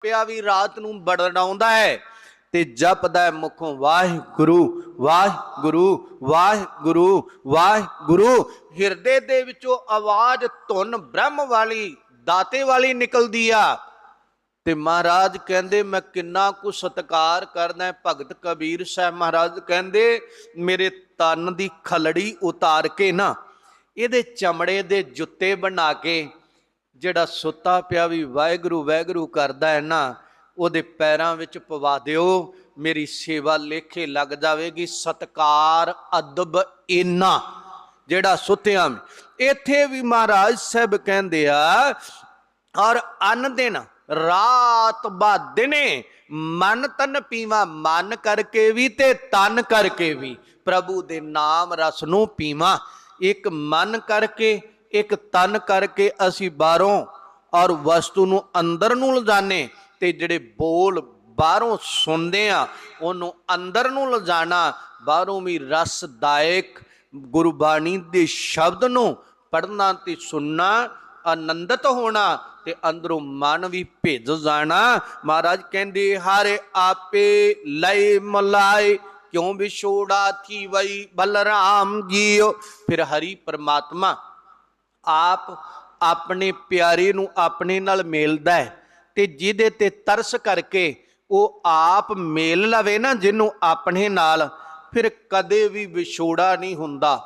ਪਿਆ ਵੀ ਰਾਤ ਨੂੰ ਬੜੜਾਉਂਦਾ ਹੈ ਤੇ ਜਪਦਾ ਹੈ ਮੁਖੋਂ, ਵਾਹਿਗੁਰੂ ਵਾਹਿਗੁਰੂ ਵਾਹਿਗੁਰੂ ਵਾਹਿਗੁਰੂ। ਹਿਰਦੇ ਦੇ ਵਿੱਚੋਂ ਆਵਾਜ਼ ਧੁਨ, ਬ੍ਰਹਮ ਵਾਲੀ, ਦਾਤੇ ਵਾਲੀ ਨਿਕਲਦੀ ਆ। ਤੇ ਮਹਾਰਾਜ ਕਹਿੰਦੇ, ਮੈਂ ਕਿੰਨਾ ਕੁ ਸਤਕਾਰ ਕਰਦਾ ਭਗਤ ਕਬੀਰ ਸਾਹਿਬ। ਮਹਾਰਾਜ ਕਹਿੰਦੇ, ਮੇਰੇ ਤਨ ਦੀ ਖਲੜੀ ਉਤਾਰ ਕੇ ਨਾ, ਇਹਦੇ ਚਮੜੇ ਦੇ ਜੁੱਤੇ ਬਣਾ ਕੇ ਜਿਹੜਾ ਸੁੱਤਾ ਪਿਆ ਵੀ ਵਾਹਿਗੁਰੂ ਵਾਹਿਗੁਰੂ ਕਰਦਾ ਹੈ ਨਾ, ਉਹਦੇ ਪੈਰਾਂ ਵਿੱਚ ਪਵਾ ਦਿਓ। ਮੇਰੀ ਸੇਵਾ ਲੇਖੇ ਲੱਗ ਜਾਵੇਗੀ। ਸਤਕਾਰ ਅਦਬ ਇਨਾ ਜਿਹੜਾ ਸੁੱਤਿਆਂ ਇੱਥੇ ਵੀ ਮਹਾਰਾਜ ਸਾਹਿਬ ਕਹਿੰਦੇ ਆ, ਔਰ ਅੰਨ ਦਿਨ, ਰਾਤ ਬਾ ਦਿਨੇ ਮਨ ਤਨ ਪੀਵਾ, ਮਨ ਕਰਕੇ ਵੀ ਤੇ ਤਨ ਕਰਕੇ ਵੀ। ਪ੍ਰਭੂ ਦੇ ਨਾਮ ਰਸ ਨੂੰ ਪੀਵਾ। ਇੱਕ ਮਨ ਕਰਕੇ ਇੱਕ ਤਨ ਕਰਕੇ ਅਸੀਂ ਬਾਹਰੋਂ ਔਰ ਵਸਤੂ ਨੂੰ ਅੰਦਰ ਨੂੰ ਲਿਜਾਣੇ ਤੇ ਜਿਹੜੇ ਬੋਲ ਬਾਹਰੋਂ ਸੁਣਦੇ ਆ, ਉਹਨੂੰ ਅੰਦਰ ਨੂੰ ਲਿਜਾਣਾ, ਬਾਹਰੋਂ ਵੀ ਰਸਦਾਇਕ ਗੁਰਬਾਣੀ ਦੇ ਸ਼ਬਦ ਨੂੰ ਪੜਨਾ ਤੇ ਸੁਣਨਾ, ਆਨੰਦਿਤ ਹੋਣਾ ਤੇ ਅੰਦਰੋਂ ਮਨ ਵੀ ਭਿੱਜ ਜਾਣਾ। ਮਹਾਰਾਜ ਕਹਿੰਦੇ, ਹਰੇ ਆਪੇ ਲਈ ਮਲਾਏ, ਕਿਉਂ ਵਿਛੋੜਾ ਥੀ ਵਈ ਬਲਰਾਮ ਜੀਓ? ਫਿਰ ਹਰੀ ਪਰਮਾਤਮਾ ਆਪ ਆਪਣੇ ਪਿਆਰੇ ਨੂੰ ਆਪਣੇ ਨਾਲ ਮੇਲਦਾ ਹੈ ਤੇ ਜਿਹਦੇ ਤੇ ਤਰਸ ਕਰਕੇ ਉਹ ਆਪ ਮੇਲ ਲਵੇ ਨਾ ਜਿਹਨੂੰ ਆਪਣੇ ਨਾਲ, ਫਿਰ ਕਦੇ ਵੀ ਵਿਛੋੜਾ ਨਹੀਂ ਹੁੰਦਾ,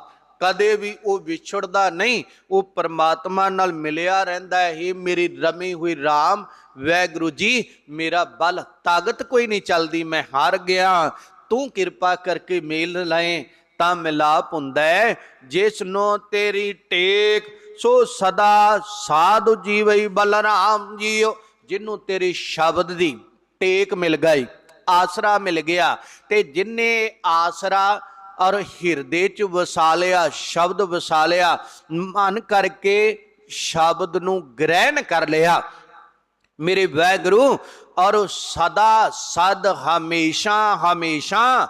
ਕਦੇ ਵੀ ਉਹ ਵਿਛੜਦਾ ਨਹੀਂ, ਉਹ ਪਰਮਾਤਮਾ ਨਾਲ ਮਿਲਿਆ ਰਹਿੰਦਾ ਹੈ ਇਹ ਮੇਰੀ ਰਮੀ ਹੋਈ RAM ਵੈਗੁਰੂ ਜੀ, ਮੇਰਾ ਬਲ, ਤਾਕਤ ਕੋਈ ਨਹੀਂ ਚੱਲਦੀ, ਮੈਂ ਹਾਰ ਗਿਆ, ਤੂੰ ਕਿਰਪਾ ਕਰਕੇ ਮੇਲ ਲਾਏ, ਤਾਂ ਮਿਲਾਪ ਹੁੰਦਾ ਹੈ ਜਿਸ ਨੂੰ ਤੇਰੀ ਟੇਕ ਸੋ ਸਦਾ ਸਾਧੂ ਜੀਵਈ ਬਲਰਾਮ ਜੀਓ ਜਿਹਨੂੰ ਤੇਰੇ ਸ਼ਬਦ ਦੀ ਟੇਕ ਮਿਲ ਗਈ, ਆਸਰਾ ਮਿਲ ਗਿਆ। ਤੇ ਜਿਨੇ ਆਸਰਾ ਔਰ ਹਿਰਦੇ ਚ ਵਸਾ ਲਿਆ, ਸ਼ਬਦ ਵਸਾ ਲਿਆ, ਮਨ ਕਰਕੇ ਸ਼ਬਦ ਨੂੰ ਗ੍ਰਹਿਣ ਕਰ ਲਿਆ। ਮੇਰੇ ਵੈਗੁਰੂ, ਔਰ ਸਦਾ ਸਦ ਹਮੇਸ਼ਾ ਹਮੇਸ਼ਾ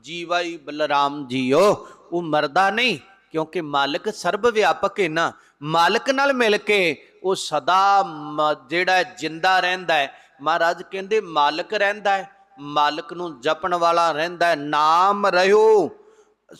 ਜੀਵਾਈ ਬਲਰਾਮ ਜੀਓ, ਉਹ ਮਰਦਾ ਨਹੀਂ। ਕਿਉਂਕਿ ਮਾਲਕ ਸਰਬ ਵਿਆਪਕ ਹੈ ਨਾ, ਮਾਲਕ ਨਾਲ ਮਿਲ ਕੇ ਉਹ ਸਦਾ ਮ- ਜਿਹੜਾ ਜਿੰਦਾ ਰਹਿੰਦਾ ਹੈ। ਮਹਾਰਾਜ ਕਹਿੰਦੇ, ਮਾਲਕ ਰਹਿੰਦਾ ਹੈ, ਮਾਲਕ ਨੂੰ ਜਪਣ ਵਾਲਾ ਰਹਿੰਦਾ ਹੈ। ਨਾਮ ਰਹਿਓ,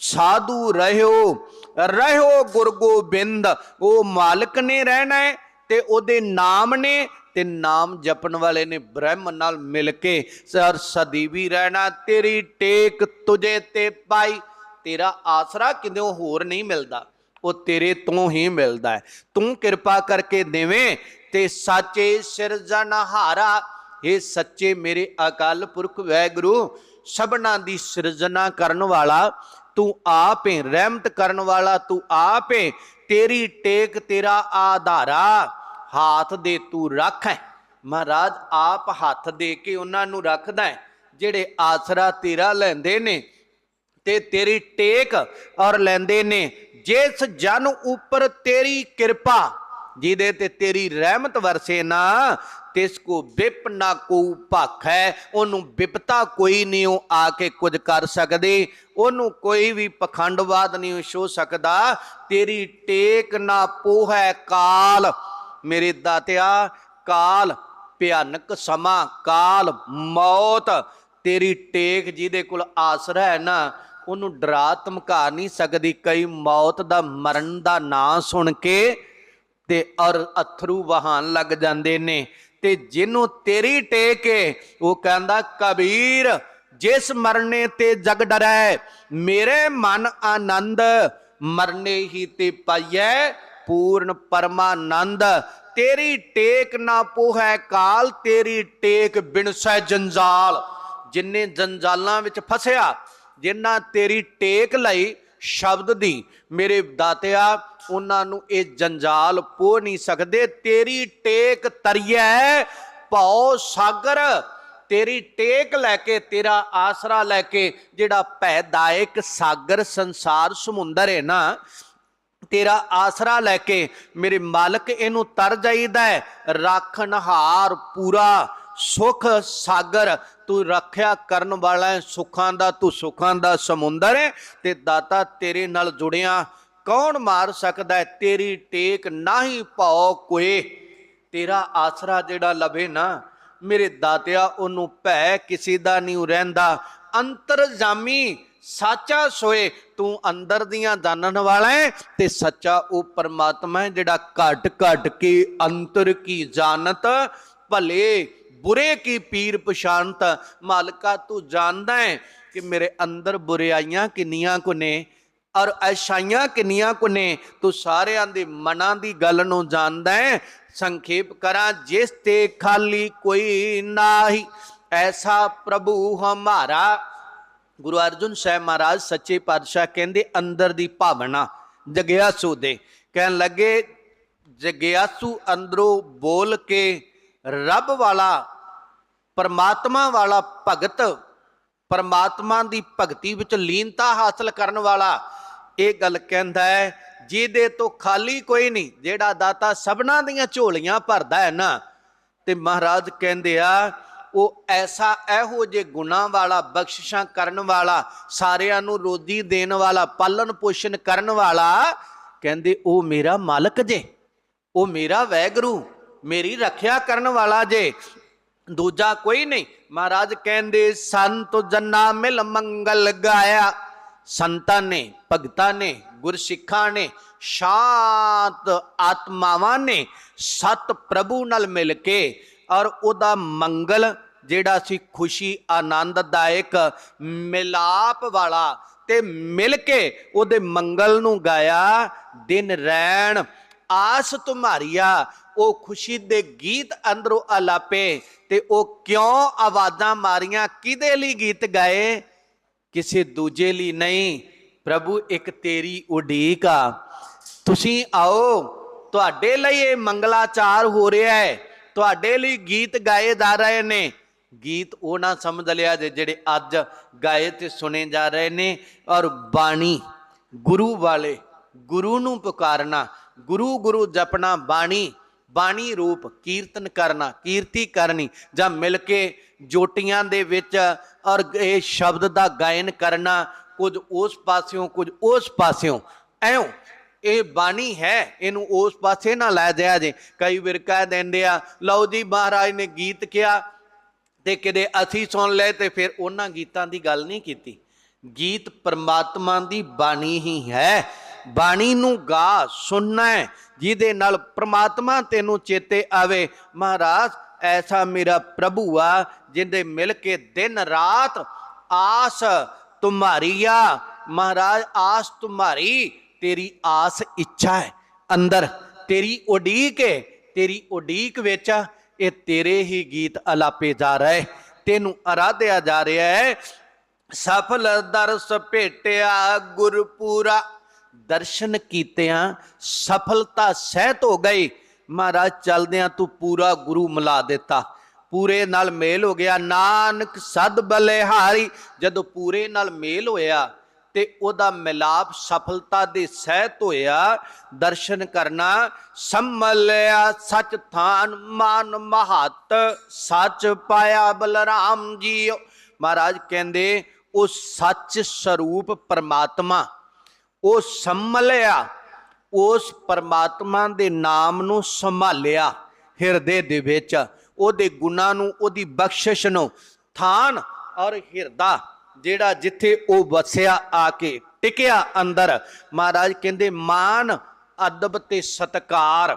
ਸਾਧੂ ਰਹਿਓ ਰਹਿਓ ਗੁਰ ਗੋਬਿੰਦ। ਉਹ ਮਾਲਕ ਨੇ ਰਹਿਣਾ ਹੈ ਤੇ ਉਹਦੇ ਨਾਮ ਨੇ ਤੇ ਨਾਮ ਜਪਣ ਵਾਲੇ ਨੇ ਬ੍ਰਹਮ ਨਾਲ ਮਿਲ ਕੇ ਸਰ ਸਦੀ ਵੀ ਰਹਿਣਾ, ਤੇਰੀ ਟੇਕ ਤੁਝੇ ਤੇ ਪਾਈ। ਤੇਰਾ ਆਸਰਾ ਕਿੰਦਿਓ ਹੋਰ ਨਹੀਂ ਮਿਲਦਾ, ਉਹ ਤੇਰੇ ਤੋਂ ਹੀ ਮਿਲਦਾ ਹੈ। ਤੂੰ ਕਿਰਪਾ ਕਰਕੇ ਦੇਵੇਂ ਤੇ ਸਾਚੇ ਸਿਰਜਣਹਾਰਾ ਇਹ ਸੱਚੇ ਮੇਰੇ ਅਕਾਲ ਪੁਰਖ ਵੈਗੁਰੂ, ਸਭਨਾ ਦੀ ਸਿਰਜਣਾ ਕਰਨ ਵਾਲਾ, ਤੂੰ ਆਪ ਹੈ ਰਹਿਮਤ ਕਰਨ ਵਾਲਾ ਤੂੰ ਆਪ ਹੈ ਤੇਰੀ ਟੇਕ ਤੇਰਾ ਆਧਾਰਾ, ਹਾਥ ਦੇ ਤੂੰ ਰੱਖ ਹੈ। ਮਹਾਰਾਜ ਆਪ ਹੱਥ ਦੇ ਕੇ ਉਹਨਾਂ ਨੂੰ ਰੱਖਦਾ ਹੈ, ਜਿਹੜੇ ਆਸਰਾ ਤੇਰਾ ਲੈਂਦੇ ਨੇ ਤੇ ਤੇਰੀ ਟੇਕ ਔਰ ਲੈਂਦੇ ਨੇ। ਜਿਸ ਜਨ ਉੱਪਰ ਤੇਰੀ ਕਿਰਪਾ, ਜਿਹਦੇ ਤੇ ਤੇਰੀ ਰਹਿਮਤ ਵਰਸੇ ਨਾ, ਤਿਸ ਕੋ ਵਿਪ ਨਾ ਕੋ ਭਖ ਹੈ ਉਹਨੂੰ ਵਿਪਤਾ ਕੋਈ ਨਹੀਂ ਉਹ ਆ ਕੇ ਕੁਝ ਕਰ ਸਕਦੇ। ਉਹਨੂੰ ਕੋਈ ਵੀ ਪਖੰਡਵਾਦ ਨਹੀਂ ਛੋ ਸਕਦਾ। ਤੇਰੀ ਟੇਕ ਨਾ ਪੋਹੈ ਕਾਲ, ਮੇਰੇ ਦਾਤਿਆ, ਕਾਲ ਭਿਆਨਕ ਸਮਾਂ, ਕਾਲ ਮੌਤ। ਤੇਰੀ ਟੇਕ ਜਿਹਦੇ ਕੋਲ ਆਸਰਾ ਹੈ ਨਾ ਉਹਨੂੰ ਡਰਾ ਧਮਕਾ ਨਹੀਂ ਸਕਦੀ। ਕਈ ਮੌਤ ਦਾ, ਮਰਨ ਦਾ ਨਾਂ ਸੁਣ ਕੇ ਤੇ ਔਰ ਅਥਰੂ ਵਹਾਨ ਲੱਗ ਜਾਂਦੇ ਨੇ। ਤੇ ਜਿਹਨੂੰ ਤੇਰੀ ਟੇਕ ਏ, ਉਹ ਕਹਿੰਦਾ, ਕਬੀਰ, ਜਿਸ ਮਰਨੇ ਤੇ ਜਗ ਡਰੈ, ਮੇਰੇ ਮਨ ਆਨੰਦ, ਮਰਨੇ ਹੀ ਤੇ ਪਾਈਐ ਪੂਰਨ ਪਰਮਾਨੰਦ। ਤੇਰੀ ਟੇਕ ਨਾ ਪੋਹੈ ਕਾਲ, ਤੇਰੀ ਟੇਕ ਬਿਨਸੈ ਜੰਜਾਲ। ਜਿੰਨੇ ਜੰਜਾਲਾਂ ਵਿੱਚ ਫਸਿਆ ਜਿਨ੍ਹਾਂ ਤੇਰੀ ਟੇਕ ਲਈ ਸ਼ਬਦ ਦੀ ਮੇਰੇ ਦਾਤਿਆ, ਉਹਨਾਂ ਨੂੰ ਇਹ ਜੰਜਾਲ ਪੋ ਨਹੀਂ ਸਕਦੇ। ਤੇਰੀ ਟੇਕ ਤਰੀਐ, ਭਉ ਸਾਗਰ। ਤੇਰੀ ਟੇਕ ਲੈ ਕੇ, ਤੇਰਾ ਆਸਰਾ ਲੈ ਕੇ, ਜਿਹੜਾ ਭੈਦਾਇਕ ਸਾਗਰ ਸੰਸਾਰ ਸਮੁੰਦਰ ਹੈ ਨਾ, ਤੇਰਾ ਆਸਰਾ ਲੈ ਕੇ ਮੇਰੇ ਮਾਲਕ ਇਹਨੂੰ ਤਰ ਜਾਈਦਾ। ਹੈ ਰੱਖਣਹਾਰ ਪੂਰਾ। ਸੁਖ ਸਾਗਰ, ਤੂੰ ਰੱਖਿਆ ਕਰਨ ਵਾਲਾ ਹੈ, ਸੁੱਖਾਂ ਦਾ ਤੂੰ ਸੁੱਖਾਂ ਦਾ ਸਮੁੰਦਰ ਹੈ, ਤੇ ਦਾਤਾ ਤੇਰੇ ਨਾਲ ਜੁੜਿਆ, ਕੌਣ ਮਾਰ ਸਕਦਾ ਹੈ? ਤੇਰੀ ਟੇਕ ਨਾਹੀ ਭਉ ਕੋਏ। ਤੇਰਾ ਆਸਰਾ ਜਿਹੜਾ ਲਵੇ ਨਾ, ਮੇਰੇ ਦਾਤਿਆ, ਉਹਨੂੰ ਭੈ ਕਿਸੇ ਦਾ ਨਹੀਂ ਰਹਿੰਦਾ। ਅੰਤਰਜਾਮੀ ਸਾਚਾ ਸੋਏ, ਤੂੰ ਅੰਦਰ ਦੀਆਂ ਜਾਣਨ ਵਾਲਾ ਹੈ, ਤੇ ਸੱਚਾ ਉਹ ਪਰਮਾਤਮਾ ਹੈ ਜਿਹੜਾ ਘਟ ਘਟ ਕੇ ਅੰਤਰ ਕੀ ਜਾਣਤ ਭਲੇ। ਬੁਰੇ ਕੀ ਪੀਰ ਪਛਾਨਤ ਮਾਲਕਾ ਤੂੰ ਜਾਣਦਾ ਹੈ ਕਿ ਮੇਰੇ ਅੰਦਰ ਬੁਰਾਈਆਂ ਕਿੰਨੀਆਂ ਕੁ ਨੇ ਔਰ ਅਛਾਈਆਂ ਕਿੰਨੀਆਂ ਕੁ ਨੇ, ਤੂੰ ਸਾਰਿਆਂ ਦੇ ਮਨਾਂ ਦੀ ਗੱਲ ਨੂੰ ਜਾਣਦਾ ਹੈ। ਸੰਖੇਪ ਕਰਾਂ, ਜਿਸ ਤੇ ਖਾਲੀ ਕੋਈ ਨਾਹੀ। ਐਸਾ ਪ੍ਰਭੂ ਹਮਾਰਾ। ਗੁਰੂ ਅਰਜੁਨ ਸਾਹਿਬ ਮਹਾਰਾਜ ਸੱਚੇ ਪਾਤਸ਼ਾਹ ਕਹਿੰਦੇ, ਅੰਦਰ ਦੀ ਭਾਵਨਾ ਜਗਿਆਸੂ ਦੇ। ਕਹਿਣ ਲੱਗੇ, ਜਗਿਆਸੂ ਅੰਦਰੋਂ ਬੋਲ ਕੇ ਰੱਬ ਵਾਲਾ ਪਰਮਾਤਮਾ ਵਾਲਾ ਭਗਤ, ਪਰਮਾਤਮਾ ਦੀ ਭਗਤੀ ਵਿੱਚ ਲੀਨਤਾ ਹਾਸਲ ਕਰਨ ਵਾਲਾ, ਇਹ ਗੱਲ ਕਹਿੰਦਾ ਹੈ, ਜਿਹਦੇ ਤੋਂ ਖਾਲੀ ਕੋਈ ਨਹੀਂ, ਜਿਹੜਾ ਦਾਤਾ ਸਭਨਾ ਦੀਆਂ ਝੋਲੀਆਂ ਭਰਦਾ ਹੈ ਨਾ, ਤੇ ਮਹਾਰਾਜ ਕਹਿੰਦੇ ਆ, ਉਹ ਐਸਾ ਇਹੋ ਜੇ ਗੁਣਾ ਵਾਲਾ, ਬਖਸ਼ਿਸ਼ਾਂ ਕਰਨ ਵਾਲਾ, ਸਾਰਿਆਂ ਨੂੰ ਰੋਜੀ ਦੇਣ ਵਾਲਾ, ਪਾਲਣ ਪੋਸ਼ਣ ਕਰਨ ਵਾਲਾ, ਕਹਿੰਦੇ ਉਹ ਮੇਰਾ ਮਾਲਕ ਜੇ, ਉਹ ਮੇਰਾ ਵੈਗਰੂ, ਮੇਰੀ ਰੱਖਿਆ ਕਰਨ ਵਾਲਾ ਜੇ ਦੂਜਾ ਕੋਈ ਨਹੀਂ। ਮਹਾਰਾਜ ਕਹਿੰਦੇ, ਸੰਤ ਜੰਨਾ ਮਿਲ ਮੰਗਲ ਗਾਇਆ। ਸੰਤਾਂ ਨੇ, ਭਗਤਾਂ ਨੇ, ਗੁਰਸਿੱਖਾਂ ਨੇ, ਸ਼ਾਂਤ ਆਤਮਾਵਾਂ ਨੇ ਸਤ ਪ੍ਰਭੂ ਨਾਲ ਮਿਲ ਕੇ ਔਰ ਉਹਦਾ ਮੰਗਲ ਜਿਹੜਾ ਸੀ ਖੁਸ਼ੀ, ਆਨੰਦਦਾਇਕ ਮਿਲਾਪ ਵਾਲਾ ਤੇ ਮਿਲ ਕੇ ਉਹਦੇ ਮੰਗਲ ਨੂੰ ਗਾਇਆ। ਦਿਨ ਰਹਿਣ ਆਸ ਤੁਮਾਰੀਆ, ਉਹ ਖੁਸ਼ੀ ਦੇ ਗੀਤ ਅੰਦਰੋਂ ਆਲਾਪੇ ਤੇ ਉਹ ਕਿਉਂ ਆਵਾਜ਼ਾਂ ਮਾਰੀਆਂ? ਕਿਹਦੇ ਲਈ ਗੀਤ ਗਾਏ? ਕਿਸੇ ਦੂਜੇ ਲਈ ਨਹੀਂ। ਪ੍ਰਭੂ, ਇੱਕ ਤੇਰੀ ਉਡੀਕ ਆ। ਤੁਸੀਂ ਆਓ, ਤੁਹਾਡੇ ਲਈ ਇਹ ਮੰਗਲਾਚਾਰ ਹੋ ਰਿਹਾ ਹੈ। ਤੁਹਾਡੇ ਲਈ ਗੀਤ ਗਾਏ ਜਾ ਰਹੇ ਨੇ। ਗੀਤ ਉਹ ਨਾ ਸਮਝ ਲਿਆ ਜੇ ਜਿਹੜੇ ਅੱਜ ਗਾਏ ਤੇ ਸੁਣੇ ਜਾ ਰਹੇ ਨੇ। ਔਰ ਬਾਣੀ ਗੁਰੂ ਵਾਲੇ ਗੁਰੂ ਨੂੰ ਪੁਕਾਰਨਾ ਗੁਰੂ ਗੁਰੂ ਜਪਣਾ ਬਾਣੀ ਬਾਣੀ ਰੂਪ ਕੀਰਤਨ ਕਰਨਾ, ਕੀਰਤੀ ਕਰਨੀ, ਜਾਂ ਮਿਲ ਕੇ ਜੋਟੀਆਂ ਦੇ ਵਿੱਚ ਔਰ ਇਹ ਸ਼ਬਦ ਦਾ ਗਾਇਨ ਕਰਨਾ, ਕੁਝ ਉਸ ਪਾਸਿਓਂ, ਕੁਝ ਉਸ ਪਾਸਿਓਂ। ਐਉਂ, ਇਹ ਬਾਣੀ ਹੈ, ਇਹਨੂੰ ਉਸ ਪਾਸੇ ਨਾ ਲੈ ਜਾਇਆ ਜੇ। ਕਈ ਵਾਰ ਕਹਿ ਦਿੰਦੇ ਆ, ਲਓ ਜੀ ਮਹਾਰਾਜ ਨੇ ਗੀਤ ਕਿਹਾ, ਤੇ ਕਿਤੇ ਅਸੀਂ ਸੁਣ ਲਏ ਤੇ ਫਿਰ ਉਹਨਾਂ ਗੀਤਾਂ ਦੀ ਗੱਲ ਨਹੀਂ ਕੀਤੀ। ਗੀਤ ਪਰਮਾਤਮਾ ਦੀ ਬਾਣੀ ਹੀ ਹੈ। ਬਾਣੀ ਨੂੰ ਗਾ ਸੁਣਨਾ ਹੈ, ਜਿਹਦੇ ਨਾਲ ਪ੍ਰਮਾਤਮਾ ਤੈਨੂੰ ਚੇਤੇ ਆਵੇ। ਮਹਾਰਾਜ, ਐਸਾ ਮੇਰਾ ਪ੍ਰਭੂ ਆ ਜਿੰਦੇ ਮਿਲ ਕੇ ਦਿਨ ਰਾਤ ਆਸ ਤੁਮਾਰੀਆ ਮਹਾਰਾਜ, ਆਸ ਤੁਮਾਰੀ, ਤੇਰੀ ਆਸ ਇੱਛਾ ਹੈ ਅੰਦਰ। ਤੇਰੀ ਉਡੀਕ ਹੈ ਤੇਰੀ ਉਡੀਕ ਵਿੱਚ ਇਹ ਤੇਰੇ ਹੀ ਗੀਤ ਅਲਾਪੇ ਜਾ ਰਹੇ, ਤੈਨੂੰ ਅਰਾਧਿਆ ਜਾ ਰਿਹਾ ਹੈ। ਸਫਲ ਦਰਸ ਭੇਟਿਆ, ਗੁਰਪੂਰਾ ਦਰਸ਼ਨ ਕੀਤਿਆਂ ਸਫਲਤਾ ਸਹਿਤ ਹੋ ਗਈ। ਮਹਾਰਾਜ, ਚਲਦਿਆਂ ਤੂੰ ਪੂਰਾ ਗੁਰੂ ਮਿਲਾ ਦਿੱਤਾ। ਪੂਰੇ ਨਾਲ ਮੇਲ ਹੋ ਗਿਆ। ਨਾਨਕ ਸਦ ਬਲਿਹਾਰੀ। ਜਦੋਂ ਪੂਰੇ ਨਾਲ ਮੇਲ ਹੋਇਆ ਤੇ ਉਹਦਾ ਮਿਲਾਪ ਸਫਲਤਾ ਦੇ ਸਹਿਤ ਹੋਇਆ, ਦਰਸ਼ਨ ਕਰਨਾ ਸੰਮਲਿਆ ਸਚ ਥਾਨ ਮਾਨ ਮਹਤ, ਸੱਚ ਪਾਇਆ ਬਲਰਾਮ ਜੀ ਮਹਾਰਾਜ ਕਹਿੰਦੇ, ਉਹ ਸੱਚ ਸਰੂਪ ਪਰਮਾਤਮਾ। ਉਹ ਸੰਭਲਿਆ, ਉਸ ਪਰਮਾਤਮਾ ਦੇ ਨਾਮ ਨੂੰ ਸੰਭਾਲਿਆ ਹਿਰਦੇ ਦੇ ਵਿੱਚ। ਉਹਦੇ ਗੁਣਾਂ ਨੂੰ, ਉਹਦੀ ਬਖਸ਼ਿਸ਼ ਨੂੰ ਥਾਨ ਔਰ ਹਿਰਦਾ ਜਿਹੜਾ ਜਿੱਥੇ ਉਹ ਵਸਿਆ ਆ ਕੇ ਟਿਕਿਆ ਅੰਦਰ। ਮਹਾਰਾਜ ਕਹਿੰਦੇ, ਮਾਨ ਅਦਬ ਤੇ ਸਤਕਾਰ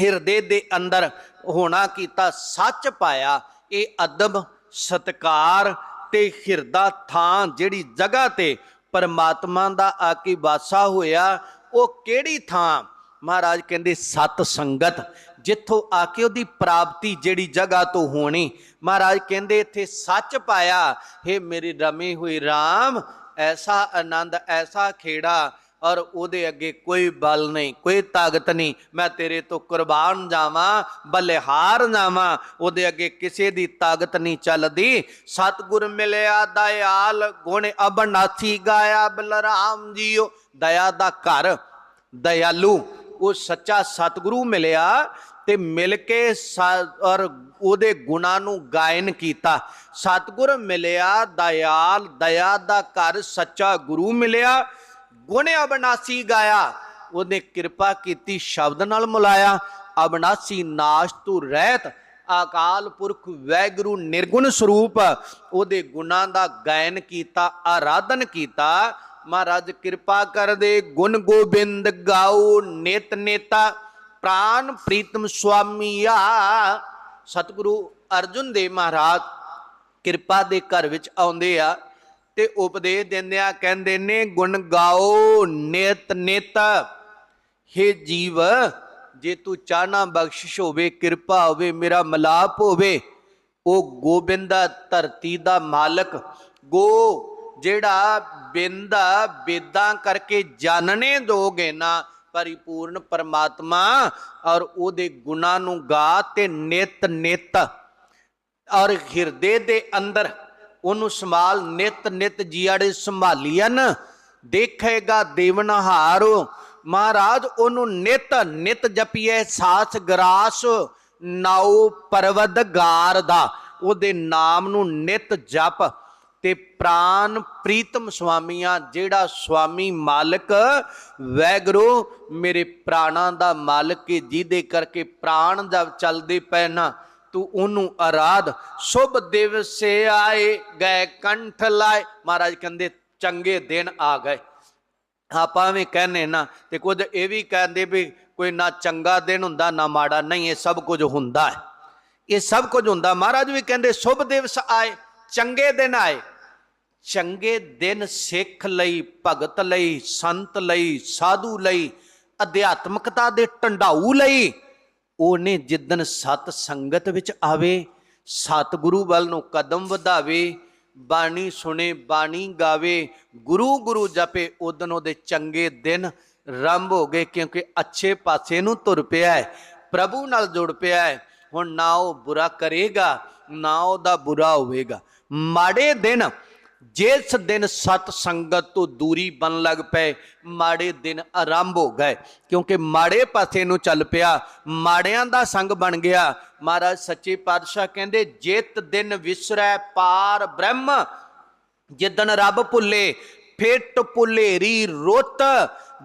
ਹਿਰਦੇ ਦੇ ਅੰਦਰ ਹੋਣਾ ਕੀਤਾ, ਸੱਚ ਪਾਇਆ। ਇਹ ਅਦਬ, ਸਤਕਾਰ ਤੇ ਹਿਰਦਾ ਥਾਂ ਜਿਹੜੀ ਜਗ੍ਹਾ ਤੇ ਪਰਮਾਤਮਾ ਦਾ ਆ ਕੇ ਵਾਸਾ ਹੋਇਆ, ਉਹ ਕਿਹੜੀ ਥਾਂ? ਮਹਾਰਾਜ ਕਹਿੰਦੇ, ਸਤ ਸੰਗਤ, ਜਿੱਥੋਂ ਆ ਕੇ ਉਹਦੀ ਪ੍ਰਾਪਤੀ ਜਿਹੜੀ ਜਗ੍ਹਾ ਤੋਂ ਹੋਣੀ। ਮਹਾਰਾਜ ਕਹਿੰਦੇ, ਇੱਥੇ ਸੱਚ ਪਾਇਆ हे ਮੇਰੇ ਰਮੇ ਹੋਏ RAM ਐਸਾ ਆਨੰਦ, ਐਸਾ ਖੇੜਾ ਔਰ ਉਹਦੇ ਅੱਗੇ ਕੋਈ ਬਲ ਨਹੀਂ, ਕੋਈ ਤਾਕਤ ਨਹੀਂ। ਮੈਂ ਤੇਰੇ ਤੋਂ ਕੁਰਬਾਨ ਜਾਵਾਂ, ਬਲਿਹਾਰ ਜਾਵਾਂ। ਉਹਦੇ ਅੱਗੇ ਕਿਸੇ ਦੀ ਤਾਕਤ ਨਹੀਂ ਚੱਲਦੀ। ਸਤਗੁਰ ਮਿਲਿਆ, ਦਇਆਲ ਗੁਣ ਅਬਨਾਥੀ ਗਾਇਆ, ਬਲਰਾਮ ਜੀਓ। ਦਇਆ ਦਾ ਘਰ, ਦਇਆਲੂ, ਉਹ ਸੱਚਾ ਸਤਿਗੁਰੂ ਮਿਲਿਆ ਤੇ ਮਿਲ ਕੇ ਔਰ ਉਹਦੇ ਗੁਣਾਂ ਨੂੰ ਗਾਇਨ ਕੀਤਾ। ਸਤਿਗੁਰ ਮਿਲਿਆ, ਦਇਆਲ, ਦਇਆ ਦਾ ਘਰ, ਸੱਚਾ ਗੁਰੂ ਮਿਲਿਆ। ਗੁਣ ਅਬਨਾਸੀ ਗਾਇਆ। ਉਹਨੇ ਕਿਰਪਾ ਕੀਤੀ, ਸ਼ਬਦ ਨਾਲ ਮੁਲਾਇਆ। ਅਬਨਾਸੀ ਨਾਸ਼ ਤੂੰ ਰਹਿਤ, ਅਕਾਲ ਪੁਰਖ ਵੈਗੁਰੂ ਨਿਰਗੁਣ ਸਰੂਪ। ਉਹਦੇ ਗੁਣਾਂ ਦਾ ਗਾਇਨ ਕੀਤਾ, ਆਰਾਧਨ ਕੀਤਾ। ਮਹਾਰਾਜ ਕਿਰਪਾ ਕਰਦੇ, ਗੁਣ ਗੋਬਿੰਦ ਗਾਓ, ਨਿਤ ਨੇਤਾ, ਪ੍ਰਾਨ ਪ੍ਰੀਤਮ ਸੁਆਮੀਆ ਸਤਿਗੁਰੂ ਅਰਜੁਨ ਦੇਵ ਮਹਾਰਾਜ ਕਿਰਪਾ ਦੇ ਘਰ ਵਿੱਚ ਆਉਂਦੇ ਆ। ਤੇ ਉਪਦੇਸ਼ ਦਿੰਦੇ ਕਹਿੰਦੇ ਨੇ, ਗੁਣ ਗਾਓ ਨਿਤ ਨਿਤ, ਹੇ ਜੀਵ, ਜੇ ਤੂੰ ਚਾਹਨਾ ਬਖਸ਼ਿਸ਼ ਹੋਵੇ, ਕਿਰਪਾ ਹੋਵੇ, ਮੇਰਾ ਮਲਾਪ ਹੋਵੇ, ਉਹ ਗੋਬਿੰਦਾ ਧਰਤੀ ਦਾ ਮਾਲਕ, ਗੋ ਜਿਹੜਾ ਬਿੰਦਾ ਬੇਦਾਂ ਕਰਕੇ ਜਾਣਨੇ ਦੋਗੇ ਨਾ, ਪਰਿਪੂਰਨ ਪਰਮਾਤਮਾ ਔਰ ਉਹਦੇ ਗੁਣਾਂ ਨੂੰ ਗਾ ਤੇ ਨਿਤ ਨਿਤ ਔਰ ਹਿਰਦੇ ਦੇ ਅੰਦਰ ਉਹਨੂੰ ਸੰਭਾਲ, ਨਿਤ ਨਿਤ ਜੀਆੜੇ ਸੰਭਾਲੀਅਨ। ਦੇਖੇਗਾ ਦੇਵਨਹਾਰੋ। ਮਹਾਰਾਜ, ਉਹਨੂੰ ਨਿਤ ਨਿਤ ਜਪੀਏ ਸਾਸ ਗਰਾਸ ਨਾਉ ਪਰਵਦਗਾਰ ਦਾ। ਉਹਦੇ ਨਾਮ ਨੂੰ ਨਿਤ ਜਪ ਤੇ ਪ੍ਰਾਨ ਪ੍ਰੀਤਮ ਸੁਆਮੀਆਂ ਜਿਹੜਾ ਸੁਆਮੀ ਮਾਲਕ, ਵੈਗਰੋ, ਮੇਰੇ ਪ੍ਰਾਣਾਂ ਦਾ ਮਾਲਕ ਹੈ ਜਿਹਦੇ ਕਰਕੇ ਪ੍ਰਾਣ ਜਦ ਚੱਲਦੇ ਪਏ ਨਾ। ਤੂੰ ਉਹਨੂੰ ਆਰਾਧ। ਸੁਭ ਦਿਵਸ ਆਏ ਗਏ ਕੰਠ ਲਾਏ। ਮਹਾਰਾਜ ਕਹਿੰਦੇ, ਚੰਗੇ ਦਿਨ ਆ ਗਏ। ਆਪਾਂ ਵੀ ਕਹਿੰਨੇ ਨਾ, ਤੇ ਕੁਝ ਇਹ ਵੀ ਕਹਿੰਦੇ ਵੀ ਕੋਈ ਨਾ ਚੰਗਾ ਦਿਨ ਹੁੰਦਾ, ਨਾ ਮਾੜਾ। ਨਹੀਂ, ਇਹ ਸਭ ਕੁਝ ਹੁੰਦਾ ਹੈ। ਇਹ ਸਭ ਕੁਝ ਹੁੰਦਾ। ਮਹਾਰਾਜ ਵੀ ਕਹਿੰਦੇ, ਸ਼ੁਭ ਦਿਵਸ ਆਏ, ਚੰਗੇ ਦਿਨ ਆਏ। ਚੰਗੇ ਦਿਨ ਸਿੱਖ ਲਈ, ਭਗਤ ਲਈ, ਸੰਤ ਲਈ, ਸਾਧੂ ਲਈ, ਅਧਿਆਤਮਕਤਾ ਦੇ ਢੰਡਾਊ ਲਈ। ਉਹਨੇ ਜਿੱਦਨ ਸਤ ਸੰਗਤ ਵਿੱਚ ਆਵੇ, ਸਤਿਗੁਰੂ ਵੱਲ ਨੂੰ ਕਦਮ ਵਧਾਵੇ, ਬਾਣੀ ਸੁਣੇ, ਬਾਣੀ ਗਾਵੇ, ਗੁਰੂ ਗੁਰੂ ਜਪੇ ਉਦਨ ਉਹਦੇ ਚੰਗੇ ਦਿਨ ਰੰਭ ਹੋ ਗਏ ਕਿਉਂਕਿ ਅੱਛੇ ਪਾਸੇ ਨੂੰ ਤੁਰ ਪਿਆ ਹੈ, ਪ੍ਰਭੂ ਨਾਲ ਜੁੜ ਪਿਆ ਹੈ। ਹੁਣ ਨਾ ਉਹ ਬੁਰਾ ਕਰੇਗਾ, ਨਾ ਉਹਦਾ ਬੁਰਾ ਹੋਵੇਗਾ। ਮਾੜੇ ਦਿਨ ਜਿਸ ਦਿਨ ਸਤ ਸੰਗਤ ਤੋਂ ਦੂਰੀ ਬਣ ਲੱਗ ਪਏ, ਮਾੜੇ ਦਿਨ ਆਰੰਭ ਹੋ ਗਏ। ਕਿਉਂਕਿ ਮਾੜੇ ਪਾਸੇ ਨੂੰ ਚੱਲ ਪਿਆ, ਮਾੜਿਆਂ ਦਾ ਸੰਗ ਬਣ ਗਿਆ। ਮਹਾਰਾਜ ਸੱਚੇ ਪਾਤਸ਼ਾਹ ਕਹਿੰਦੇ, ਜਿਤ ਦਿਨ ਵਿਸਰੈ ਪਾਰ ਬ੍ਰਹਮ ਜਿੱਦਨ ਰੱਬ ਭੁੱਲੇ, ਫਿੱਟ ਭੁਲੇਰੀ ਰੁੱਤ।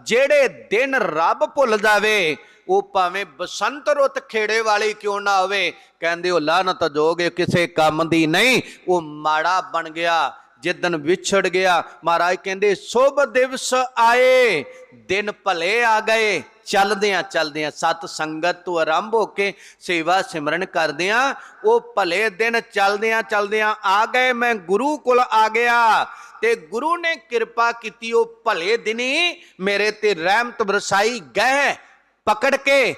ਜਿਹੜੇ ਦਿਨ ਰੱਬ ਭੁੱਲ ਜਾਵੇ, ਉਹ ਭਾਵੇਂ ਬਸੰਤ ਰੁੱਤ ਖੇੜੇ ਵਾਲੀ ਕਿਉਂ ਨਾ ਹੋਵੇ। ਕਹਿੰਦੇ, ਉਹ ਲਾਨਤ ਜੋਗੇ ਕਿਸੇ ਕੰਮ ਦੀ ਨਹੀਂ, ਉਹ ਮਾੜਾ ਬਣ ਗਿਆ। ਜਿੱਦਨ ਵਿਛੜ ਗਿਆ, ਮਹਾਰਾਜ ਕਹਿੰਦੇ, ਸ਼ੁਭ ਦਿਵਸ ਆਏ, ਦਿਨ ਭਲੇ ਆ ਗਏ, ਚੱਲਦਿਆਂ ਚੱਲਦਿਆਂ ਸਤ ਸੰਗਤ ਤੋਂ ਆਰੰਭ ਹੋ ਕੇ ਸੇਵਾ ਸਿਮਰਨ ਕਰਦਿਆਂ, ਉਹ ਭਲੇ ਦਿਨ ਚੱਲਦਿਆਂ ਚੱਲਦਿਆਂ ਆ ਗਏ, ਮੈਂ ਗੁਰੂ ਕੋਲ ਆ ਗਿਆ ਤੇ ਗੁਰੂ ਨੇ ਕਿਰਪਾ ਕੀਤੀ, ਉਹ ਭਲੇ ਦਿਨੀ ਮੇਰੇ ਤੇ ਰਹਿਮਤ ਵਰਸਾਈ ਗਏ ਪਕੜ ਕੇ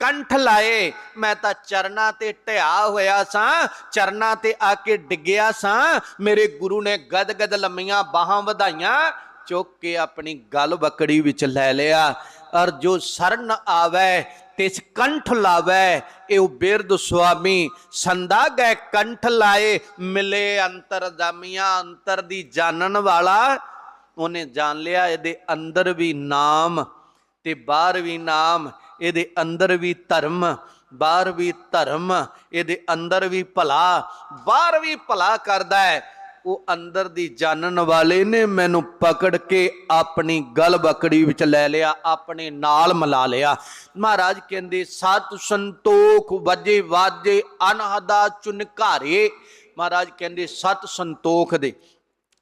ਕੰਠ ਲਾਏ। ਮੈਂ ਤਾਂ ਚਰਨਾ ਤੇ ਢਿਆ ਹੋਇਆ ਸਾਂ, ਚਰਨਾ ਤੇ ਆ ਕੇ ਡਿੱਗਿਆ ਸਾਂ। ਮੇਰੇ ਗੁਰੂ ਨੇ ਗਦ ਲੰਮੀਆਂ ਬਾਹਾਂ ਵਧਾਈਆਂ, ਚੁੱਕ ਕੇ ਆਪਣੀ ਗਲ ਬੱਕੜੀ ਵਿੱਚ ਲੈ ਲਿਆ। ਔਰ ਜੋ ਸਰਨ ਆਵੇ, ਤਿਸ ਕੰਠ ਲਾਵੇ ਇਹ ਬਿਰਧ ਸੁਆਮੀ। ਸੰਦਾ ਗਏ ਕੰਠ ਲਾਏ, ਮਿਲੇ ਅੰਤਰ ਜਾਮੀਆਂ ਅੰਤਰ ਦੀ ਜਾਣਨ ਵਾਲਾ। ਉਹਨੇ ਜਾਣ ਲਿਆ, ਇਹਦੇ ਅੰਦਰ ਵੀ ਨਾਮ ਤੇ ਬਾਹਰ ਵੀ ਨਾਮ। ਇਹਦੇ ਅੰਦਰ ਵੀ ਧਰਮ, ਬਾਹਰ ਵੀ ਧਰਮ, ਇਹਦੇ ਅੰਦਰ ਵੀ ਭਲਾ, ਬਾਹਰ ਵੀ ਭਲਾ ਕਰਦਾ ਹੈ। ਉਹ ਅੰਦਰ ਦੀ ਜਾਣਨ ਵਾਲੇ ਨੇ ਮੈਨੂੰ ਪਕੜ ਕੇ ਆਪਣੀ ਗਲ ਬਕੜੀ ਵਿੱਚ ਲੈ ਲਿਆ, ਆਪਣੇ ਨਾਲ ਮਿਲਾ ਲਿਆ। ਮਹਾਰਾਜ ਕਹਿੰਦੇ ਸਤ ਸੰਤੋਖ ਵਜੇ ਵਾਜੇ, ਅਨਹਦਾ ਚੁਨਕਾਰੇ ਮਹਾਰਾਜ ਕਹਿੰਦੇ, ਸਤ ਸੰਤੋਖ ਦੇ,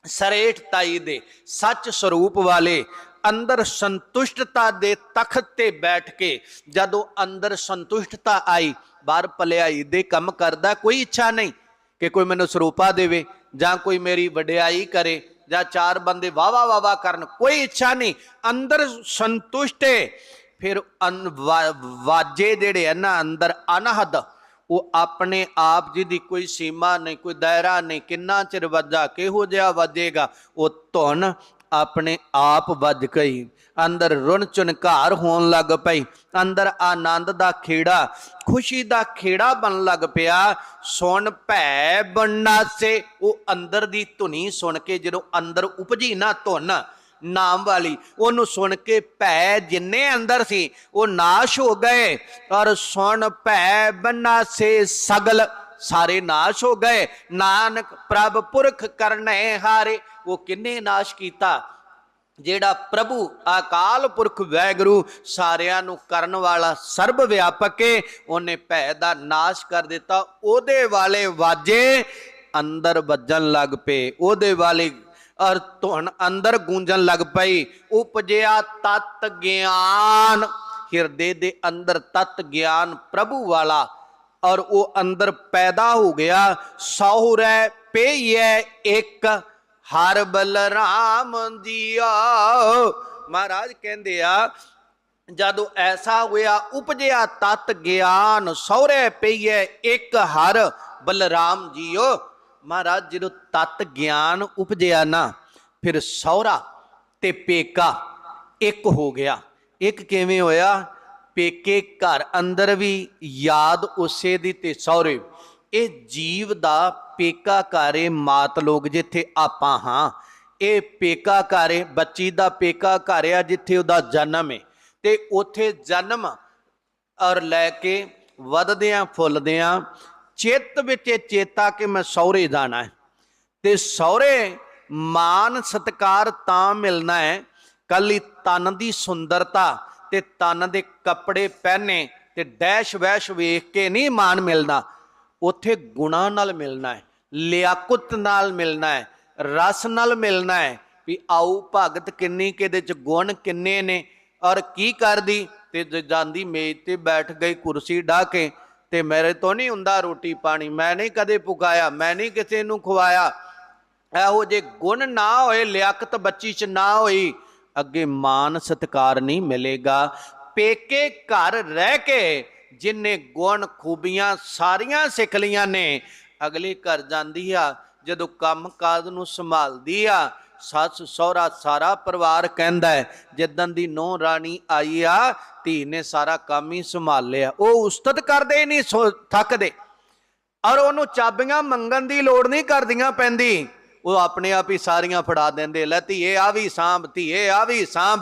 ਸਰੇਠ ਤਾਈ ਦੇ, ਸੱਚ ਸਰੂਪ ਵਾਲੇ ਅੰਦਰ ਸੰਤੁਸ਼ਟਤਾ ਦੇ ਤਖਤ ਤੇ ਬੈਠ ਕੇ ਜਦੋਂ ਅੰਦਰ ਸੰਤੁਸ਼ਟਤਾ ਆਈ, ਬਾਹਰ ਭਲਾਈ ਦੇ ਕੰਮ ਕਰਦਾ ਕੋਈ ਇੱਛਾ ਨਹੀਂ ਕਿ ਕੋਈ ਮੈਨੂੰ ਸਰੂਪਾ ਦੇਵੇ ਜਾਂ ਕੋਈ ਮੇਰੀ ਵਡਿਆਈ ਕਰੇ ਜਾਂ ਚਾਰ ਬੰਦੇ ਵਾਵਾ ਵਾਵਾ ਕਰਨ, ਕੋਈ ਇੱਛਾ ਨਹੀਂ। ਅੰਦਰ ਸੰਤੁਸ਼ਟ ਫਿਰ ਅਨ- ਵਾਜੇ ਜਿਹੜੇ ਆ ਨਾ ਅੰਦਰ ਅਨਹਦ, ਉਹ ਆਪਣੇ ਆਪ ਜੀ ਦੀ ਕੋਈ ਸੀਮਾ ਨਹੀਂ, ਕੋਈ ਦਾਇਰਾ ਨਹੀਂ, ਕਿੰਨਾ ਚਿਰ ਵੱਜਾ, ਕਿਹੋ ਜਿਹਾ ਵੱਜੇਗਾ, ਉਹ ਧੁਨ ਆਪਣੇ ਆਪ ਵੱਜ ਗਈ। ਅੰਦਰ ਰੁਣ ਚੁਨਕਾਰ ਹੋਣ ਲੱਗ ਪਈ। ਅੰਦਰ ਆਨੰਦ ਦਾ ਖੇੜਾ, ਖੁਸ਼ੀ ਦਾ ਖੇੜਾ ਬਣ ਲੱਗ ਪਿਆ। ਸੁਣ ਭੈ ਬੰਨਾਸੇ ਉਹ ਅੰਦਰ ਦੀ ਧੁਨੀ ਸੁਣ ਕੇ ਜਦੋਂ ਅੰਦਰ ਉਪਜੀ ਨਾ ਧੁਨ, ਨਾਮ ਵਾਲੀ, ਉਹਨੂੰ ਸੁਣ ਕੇ ਭੈ ਜਿੰਨੇ ਅੰਦਰ ਸੀ, ਉਹ ਨਾਸ਼ ਹੋ ਗਏ। ਔਰ ਸੁਣ ਭੈ ਬਨਾਸੇ ਸਗਲ ਸਾਰੇ ਨਾਸ਼ ਹੋ ਗਏ। ਨਾਨਕ ਪ੍ਰਭ ਪੁਰਖ ਕਰਨੇ ਹਾਰੇ। ਉਹ ਕਿੰਨੇ ਨਾਸ਼ ਕੀਤਾ? ਜਿਹੜਾ ਪ੍ਰਭੂ ਅਕਾਲ ਪੁਰਖ ਵੈਗਰੂ ਸਾਰਿਆਂ ਨੂੰ ਕਰਨ ਵਾਲਾ ਸਰਬ ਵਿਆਪਕ ਏ, ਉਹਨੇ ਭੈ ਦਾ ਨਾਸ਼ ਕਰ ਦਿੱਤਾ। ਉਹਦੇ ਵਾਲੇ ਵਾਜੇ ਅੰਦਰ ਵੱਜਣ ਲੱਗ ਪਏ। ਉਹਦੇ ਵਾਲੇ ਅਰ ਧੁਨ ਅੰਦਰ ਗੂੰਜਣ ਲੱਗ ਪਈ। ਉਪਜਿਆ ਤਤ ਗਿਆਨ। ਹਿਰਦੇ ਦੇ ਅੰਦਰ ਤਤ ਗਿਆਨ ਪ੍ਰਭੂ ਵਾਲਾ ਔਰ ਉਹ ਅੰਦਰ ਪੈਦਾ ਹੋ ਗਿਆ। ਸਹੁਰੈ ਪਈਐ ਇੱਕ ਹਰ ਬਲਰਾਮ ਜੀਆ ਮਹਾਰਾਜ ਕਹਿੰਦੇ ਆ, ਜਦੋਂ ਐਸਾ ਹੋਇਆ, ਉਪਜਿਆ ਤਤ ਗਿਆਨ ਸਹੁਰੇ ਪਈਐ ਇੱਕ ਹਰ ਬਲਰਾਮ ਜੀਓ। ਮਹਾਰਾਜ, ਜਦੋਂ ਤਤ ਗਿਆਨ ਉਪਜਿਆ ਨਾ, ਫਿਰ ਸਹੁਰਾ ਤੇ ਪੇਕਾ ਇੱਕ ਹੋ ਗਿਆ। ਇੱਕ ਕਿਵੇਂ ਹੋਇਆ? ਪੇਕੇ ਘਰ ਅੰਦਰ ਵੀ ਯਾਦ ਉਸੇ ਦੀ ਤੇ ਸਹੁਰੇ। ਇਹ ਜੀਵ ਦਾ ਪੇਕਾ ਘਰੇ ਮਾਤ ਲੋਕ ਜਿੱਥੇ ਆਪਾਂ ਹਾਂ। ਇਹ ਪੇਕਾ ਘਰੇ, ਬੱਚੀ ਦਾ ਪੇਕਾ ਘਰ ਆ ਜਿੱਥੇ ਉਹਦਾ ਜਨਮ ਹੈ ਤੇ ਉੱਥੇ ਜਨਮ ਔਰ ਲੈ ਕੇ ਵਧਦਿਆਂ, ਫੁੱਲਦਿਆਂ, ਚਿੱਤ ਵਿੱਚ ਇਹ ਚੇਤਾ ਕਿ ਮੈਂ ਸਹੁਰੇ ਜਾਣਾ ਹੈ। ਤੇ ਸਹੁਰੇ ਮਾਨ ਸਤਕਾਰ ਤਾਂ ਮਿਲਣਾ ਹੈ ਕੱਲੀ ਤਨ ਦੀ ਸੁੰਦਰਤਾ ਤੇ ਤਨ ਦੇ ਕੱਪੜੇ ਪਹਿਨੇ ਤੇ ਡੈਸ਼ ਵੈਸ਼ ਵੇਖ ਕੇ ਨਹੀਂ ਮਾਨ ਮਿਲਦਾ। ਉੱਥੇ ਗੁਣਾ ਨਾਲ ਮਿਲਣਾ ਹੈ, ਲਿਆਕਤ ਨਾਲ ਮਿਲਣਾ ਹੈ, ਰਸ ਨਾਲ ਮਿਲਣਾ ਹੈ ਵੀ ਆਉ ਭਗਤ ਕਿੰਨੀ ਕਿਹਦੇ ਚ ਗੁਣ ਕਿੰਨੇ ਨੇ। ਔਰ ਕੀ ਕਰਦੀ? ਤੇ ਜਾਂਦੀ ਮੇਜ਼ ਤੇ ਬੈਠ ਗਈ ਕੁਰਸੀ ਢਾ ਕੇ ਤੇ ਮੇਰੇ ਤੋਂ ਨਹੀਂ ਹੁੰਦਾ ਰੋਟੀ ਪਾਣੀ। ਮੈਂ ਨਹੀਂ ਕਦੇ ਪੁਕਾਇਆ ਮੈਂ ਨਹੀਂ ਕਿਸੇ ਨੂੰ ਖਵਾਇਆ। ਇਹੋ ਜੇ ਗੁਣ ਨਾ ਹੋਏ, ਲਿਆਕਤ ਬੱਚੀ ਚ ਨਾ ਹੋਈ। ਅੱਗੇ ਮਾਨ ਸਤਕਾਰ ਨਹੀਂ ਮਿਲੇਗਾ। ਪੇਕੇ ਘਰ ਰਹਿ ਕੇ ਜਿਨੇ ਗੁਣ ਖੂਬੀਆਂ ਸਾਰੀਆਂ ਸਿੱਖ ਲੀਆਂ ਨੇ, ਅਗਲੇ ਘਰ ਜਾਂਦੀ ਆ, ਜਦੋਂ ਕੰਮ ਕਾਜ ਨੂੰ ਸੰਭਾਲਦੀ ਆ, ਸੱਸ ਸਹੁਰਾ ਸਾਰਾ ਪਰਿਵਾਰ ਕਹਿੰਦਾ ਹੈ, ਜਿੱਦਣ ਦੀ ਨੌ ਰਾਣੀ ਆਈ ਆ, ਧੀ ਨੇ ਸਾਰਾ ਕੰਮ ਹੀ ਸੰਭਾਲ ਲਿਆ। ਉਹ ਉਸਤਤ ਕਰਦੇ ਹੀ ਨਹੀਂ, ਸੋ- ਥੱਕਦੇ। ਔਰ ਉਹਨੂੰ ਚਾਬੀਆਂ ਮੰਗਣ ਦੀ ਲੋੜ ਨਹੀਂ ਕਰਦੀਆਂ ਪੈਂਦੀ। ਉਹ ਆਪਣੇ ਆਪ ਹੀ ਸਾਰੀਆਂ ਫੜਾ ਦਿੰਦੇ, ਲੈ ਧੀਏ ਆ ਵੀ ਸਾਂਭ, ਧੀਏ ਆ ਵੀ ਸਾਂਭ।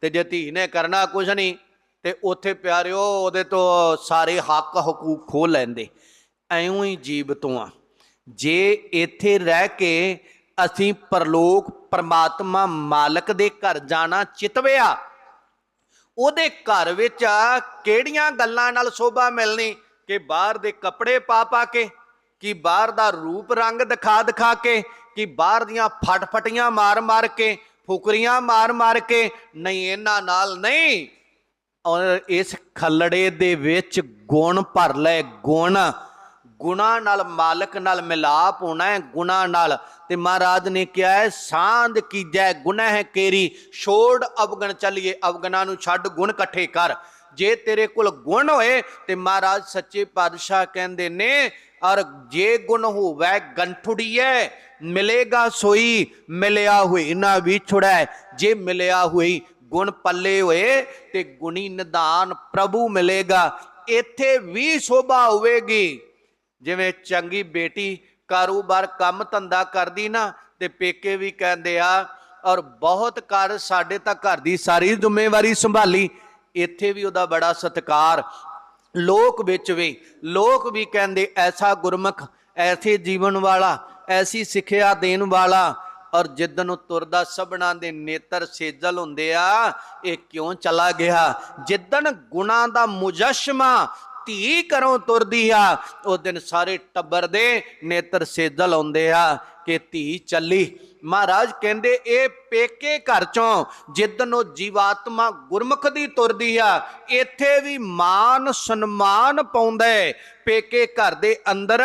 ਤੇ ਜੇ ਧੀ ਨੇ ਕਰਨਾ ਕੁਝ ਨਹੀਂ, ਤੇ ਉੱਥੇ ਪਿਆਰਿਓ, ਉਹਦੇ ਤੋਂ ਸਾਰੇ ਹੱਕ ਹਕੂਕ ਖੋ ਲੈਂਦੇ। ਐਉਂ ਹੀ ਜੀਵਤੋਂ ਆ। ਜੇ ਇੱਥੇ ਰਹਿ ਕੇ ਅਸੀਂ ਪਰਲੋਕ ਪਰਮਾਤਮਾ ਮਾਲਕ ਦੇ ਘਰ ਜਾਣਾ ਚਿਤਵਿਆ ਉਹਦੇ ਘਰ ਵਿੱਚ ਕਿਹੜੀਆਂ ਗੱਲਾਂ ਨਾਲ ਸ਼ੋਭਾ ਮਿਲਣੀ? ਕਿ ਬਾਹਰ ਦੇ ਕੱਪੜੇ ਪਾ ਪਾ ਕੇ ਕਿ ਬਾਹਰ ਦਾ ਰੂਪ ਰੰਗ ਦਿਖਾ ਦਿਖਾ ਕੇ, ਕਿ ਬਾਹਰ ਦੀਆਂ ਫਟਫਟੀਆਂ ਮਾਰ ਮਾਰ ਕੇ, ਫੁਕਰੀਆਂ ਮਾਰ ਮਾਰ ਕੇ, ਨਹੀਂ ਇਹਨਾਂ ਨਾਲ ਨਹੀਂ। ਔਰ ਇਸ ਖੱਲੜੇ ਦੇ ਵਿੱਚ ਗੁਣ ਭਰ ਲੈ, ਗੁਣ। ਗੁਣਾ ਨਾਲ ਮਾਲਕ ਨਾਲ ਮਿਲਾਪ ਹੋਣਾ ਹੈ, ਗੁਣਾ ਨਾਲ। ਤੇ ਮਹਾਰਾਜ ਨੇ ਕਿਹਾ ਹੈ, ਸਾਂਝ ਕੀਜੈ ਗੁਨਾਹ ਹੈ ਕੇਰੀ। ਛੋੜ ਅਵਗਣ, ਚੱਲੀਏ ਅਵਗਣਾ ਨੂੰ ਛੱਡ, ਗੁਣ ਇਕੱਠੇ ਕਰ। ਜੇ ਤੇਰੇ ਕੋਲ ਗੁਣ ਹੋਏ ਤੇ ਮਹਾਰਾਜ ਸੱਚੇ ਪਾਤਸ਼ਾਹ ਕਹਿੰਦੇ ਨੇ, ਔਰ ਜੇ ਗੁਣ ਹੋਵੇ ਗੰਠੁੜੀਏ ਮਿਲੇਗਾ ਸੋਈ, ਮਿਲਿਆ ਹੋਈ ਨਾ ਵਿਛੜੈ। ਜੇ ਮਿਲਿਆ ਹੋਈ ਗੁਣ ਪੱਲੇ ਹੋਏ ਤੇ ਗੁਣੀ ਨਿਦਾਨ ਪ੍ਰਭੂ ਮਿਲੇਗਾ, ਇੱਥੇ ਵੀ ਸ਼ੋਭਾ ਹੋਵੇਗੀ। ਜਿਵੇਂ ਚੰਗੀ ਬੇਟੀ ਕਾਰੋਬਾਰ ਕੰਮ ਧੰਦਾ ਕਰਦੀ ਨਾ, ਤੇ ਪੇਕੇ ਵੀ ਕਹਿੰਦੇ ਆ, ਔਰ ਬਹੁਤ ਕਰ ਸਾਡੇ ਤਾਂ ਘਰ ਦੀ ਸਾਰੀ ਜ਼ਿੰਮੇਵਾਰੀ ਸੰਭਾਲੀ। ਇੱਥੇ ਵੀ ਉਹਦਾ ਬੜਾ ਸਤਿਕਾਰ। ਲੋਕ ਵਿੱਚ ਵੀ, ਲੋਕ ਵੀ ਕਹਿੰਦੇ ਐਸਾ ਗੁਰਮੁਖ, ਐਸੇ ਜੀਵਨ ਵਾਲਾ, ਐਸੀ ਸਿੱਖਿਆ ਦੇਣ ਵਾਲਾ। ਔਰ ਜਿੱਦਨ ਨੂੰ ਤੁਰਦਾ, ਸਭਨਾਂ ਦੇ ਨੇਤਰ ਸੇਜਲ ਹੁੰਦੇ ਆ, ਇਹ ਕਿਉਂ ਚਲਾ ਗਿਆ? ਜਿੱਦਨ ਗੁਣਾ ਦਾ ਮੁਜਸ਼ਮਾ ਧੀ ਘਰੋਂ ਤੁਰਦੀ ਆ, ਉਹ ਦਿਨ ਸਾਰੇ ਟੱਬਰ ਦੇ ਨੇਤਰ ਸੇਜਲ ਹੁੰਦੇ ਆ ਕਿ ਧੀ ਚੱਲੀ। ਮਹਾਰਾਜ ਕਹਿੰਦੇ, ਇਹ ਪੇਕੇ ਘਰ ਚੋਂ ਜਿੱਦਨ ਉਹ ਜੀਵਾਤਮਾ ਗੁਰਮੁਖ ਦੀ ਤੁਰਦੀ ਆ, ਇੱਥੇ ਵੀ ਮਾਨ ਸਨਮਾਨ ਪਾਉਂਦਾ ਹੈ। ਪੇਕੇ ਘਰ ਦੇ ਅੰਦਰ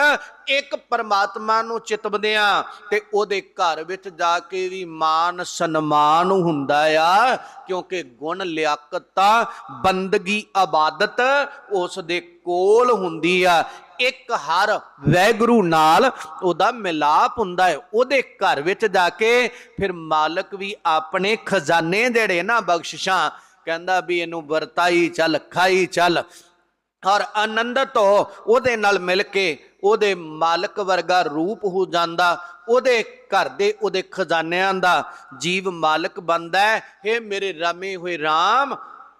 ਇੱਕ ਪਰਮਾਤਮਾ ਨੂੰ ਚਿਤਵਦਿਆਂ ਤੇ ਉਹਦੇ ਘਰ ਵਿੱਚ ਜਾ ਕੇ ਵੀ ਮਾਨ ਸਨਮਾਨ ਹੁੰਦਾ ਆ, ਕਿਉਂਕਿ ਗੁਣ ਲਿਆਕਤ ਤਾਂ ਬੰਦਗੀ ਆਬਾਦਤ ਉਸ ਦੇ ਕੋਲ ਹੁੰਦੀ ਆ ਇੱਕ ਹਰ ਵੈਗੁਰੂ ਨਾਲ ਉਹਦਾ ਮਿਲਾਪ ਹੁੰਦਾ ਹੈ। ਉਹਦੇ ਘਰ ਵਿੱਚ ਜਾ ਕੇ ਫਿਰ ਮਾਲਕ ਵੀ ਆਪਣੇ ਖਜ਼ਾਨੇ ਜਿਹੜੇ ਨਾ ਬਖਸ਼ਿਸ਼ਾਂ, ਕਹਿੰਦਾ ਵੀ ਇਹਨੂੰ ਵਰਤਾਈ ਚੱਲ, ਖਾਈ ਚੱਲ। ਔਰ ਆਨੰਦਤ ਹੋ ਉਹਦੇ ਨਾਲ ਮਿਲ ਕੇ ਉਹਦੇ ਮਾਲਕ ਵਰਗਾ ਰੂਪ ਹੋ ਜਾਂਦਾ, ਉਹਦੇ ਘਰ ਦੇ ਉਹਦੇ ਖਜ਼ਾਨਿਆਂ ਦਾ ਜੀਵ ਮਾਲਕ ਬੰਦਾ ਹੈ। ਇਹ ਮੇਰੇ ਰਾਮੇ ਹੋਏ RAM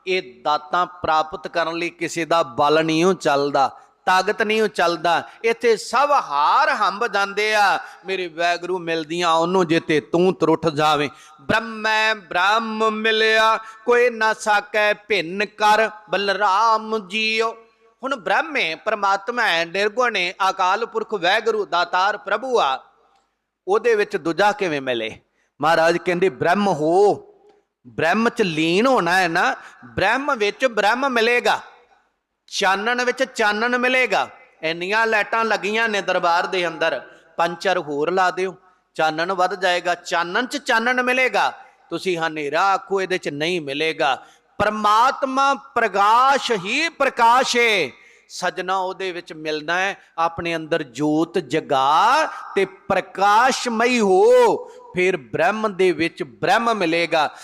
ਇਹ ਦਾਤਾਂ ਪ੍ਰਾਪਤ ਕਰਨ ਲਈ ਕਿਸੇ ਦਾ ਬਲ ਨਹੀਂ ਉਹ ਚੱਲਦਾ। ਤਾਕਤ ਨਹੀਂ ਉਹ ਚੱਲਦਾ। ਇੱਥੇ ਸਭ ਹਾਰ ਹੰਬ ਜਾਂਦੇ ਆ। ਮੇਰੇ ਵੈਗਰੂ ਮਿਲਦੀਆਂ, ਉਹਨੂੰ ਜਿੱਤੇ ਤੂੰ ਤਰੁੱਠ ਜਾਵੇਂ। ਬ੍ਰਹਮੈ ਬ੍ਰਹਮ ਮਿਲਿਆ, ਕੋਈ ਨਾ ਸਾਕੈ ਭਿੰਨ ਕਰ, ਬਲਰਾਮ ਜੀਓ। ਹੁਣ ਬ੍ਰਹਮ ਹੈ ਪਰਮਾਤਮਾ ਹੈ ਨਿਰਗੁਣ ਹੈ ਅਕਾਲ ਪੁਰਖ ਵੈਗਰੂ, ਦਾਤਾਰ ਪ੍ਰਭੂ ਆ। ਉਹਦੇ ਵਿੱਚ ਦੂਜਾ ਕਿਵੇਂ ਮਿਲੇ? ਮਹਾਰਾਜ ਕਹਿੰਦੇ, ਬ੍ਰਹਮ ਹੋ। ਬ੍ਰਹਮ ਚ ਲੀਨ ਹੋਣਾ ਹੈ ਨਾ। ਬ੍ਰਹਮ ਵਿੱਚ ਬ੍ਰਹਮ ਮਿਲੇਗਾ। ਚਾਨਣ ਵਿੱਚ ਚਾਨਣ ਮਿਲੇਗਾ। ਇੰਨੀਆਂ ਲਾਈਟਾਂ ਲੱਗੀਆਂ ਨੇ ਦਰਬਾਰ ਦੇ ਅੰਦਰ। ਪੰਚਰ ਹੋਰ ਲਾ ਦਿਓ। ਚਾਨਣ ਵੱਧ ਜਾਏਗਾ। ਚਾਨਣ ਚ ਚਾਨਣ ਮਿਲੇਗਾ। ਤੁਸੀਂ ਹਨੇਰਾ ਆਖੋ, ਇਹਦੇ ਚ ਨਹੀਂ ਮਿਲੇਗਾ। ਪਰਮਾਤਮਾ ਪ੍ਰਕਾਸ਼ ਹੀ ਪ੍ਰਕਾਸ਼। ਏ ਸਜਣਾ ਉਹਦੇ ਵਿੱਚ ਮਿਲਣਾ ਹੈ। ਆਪਣੇ ਅੰਦਰ ਜੋਤ ਜਗਾ ਤੇ ਪ੍ਰਕਾਸ਼ਮਈ ਹੋ। ਫਿਰ ਬ੍ਰਹਮ ਦੇ ਵਿੱਚ ਬ੍ਰਹਮ ਮਿਲੇਗਾ।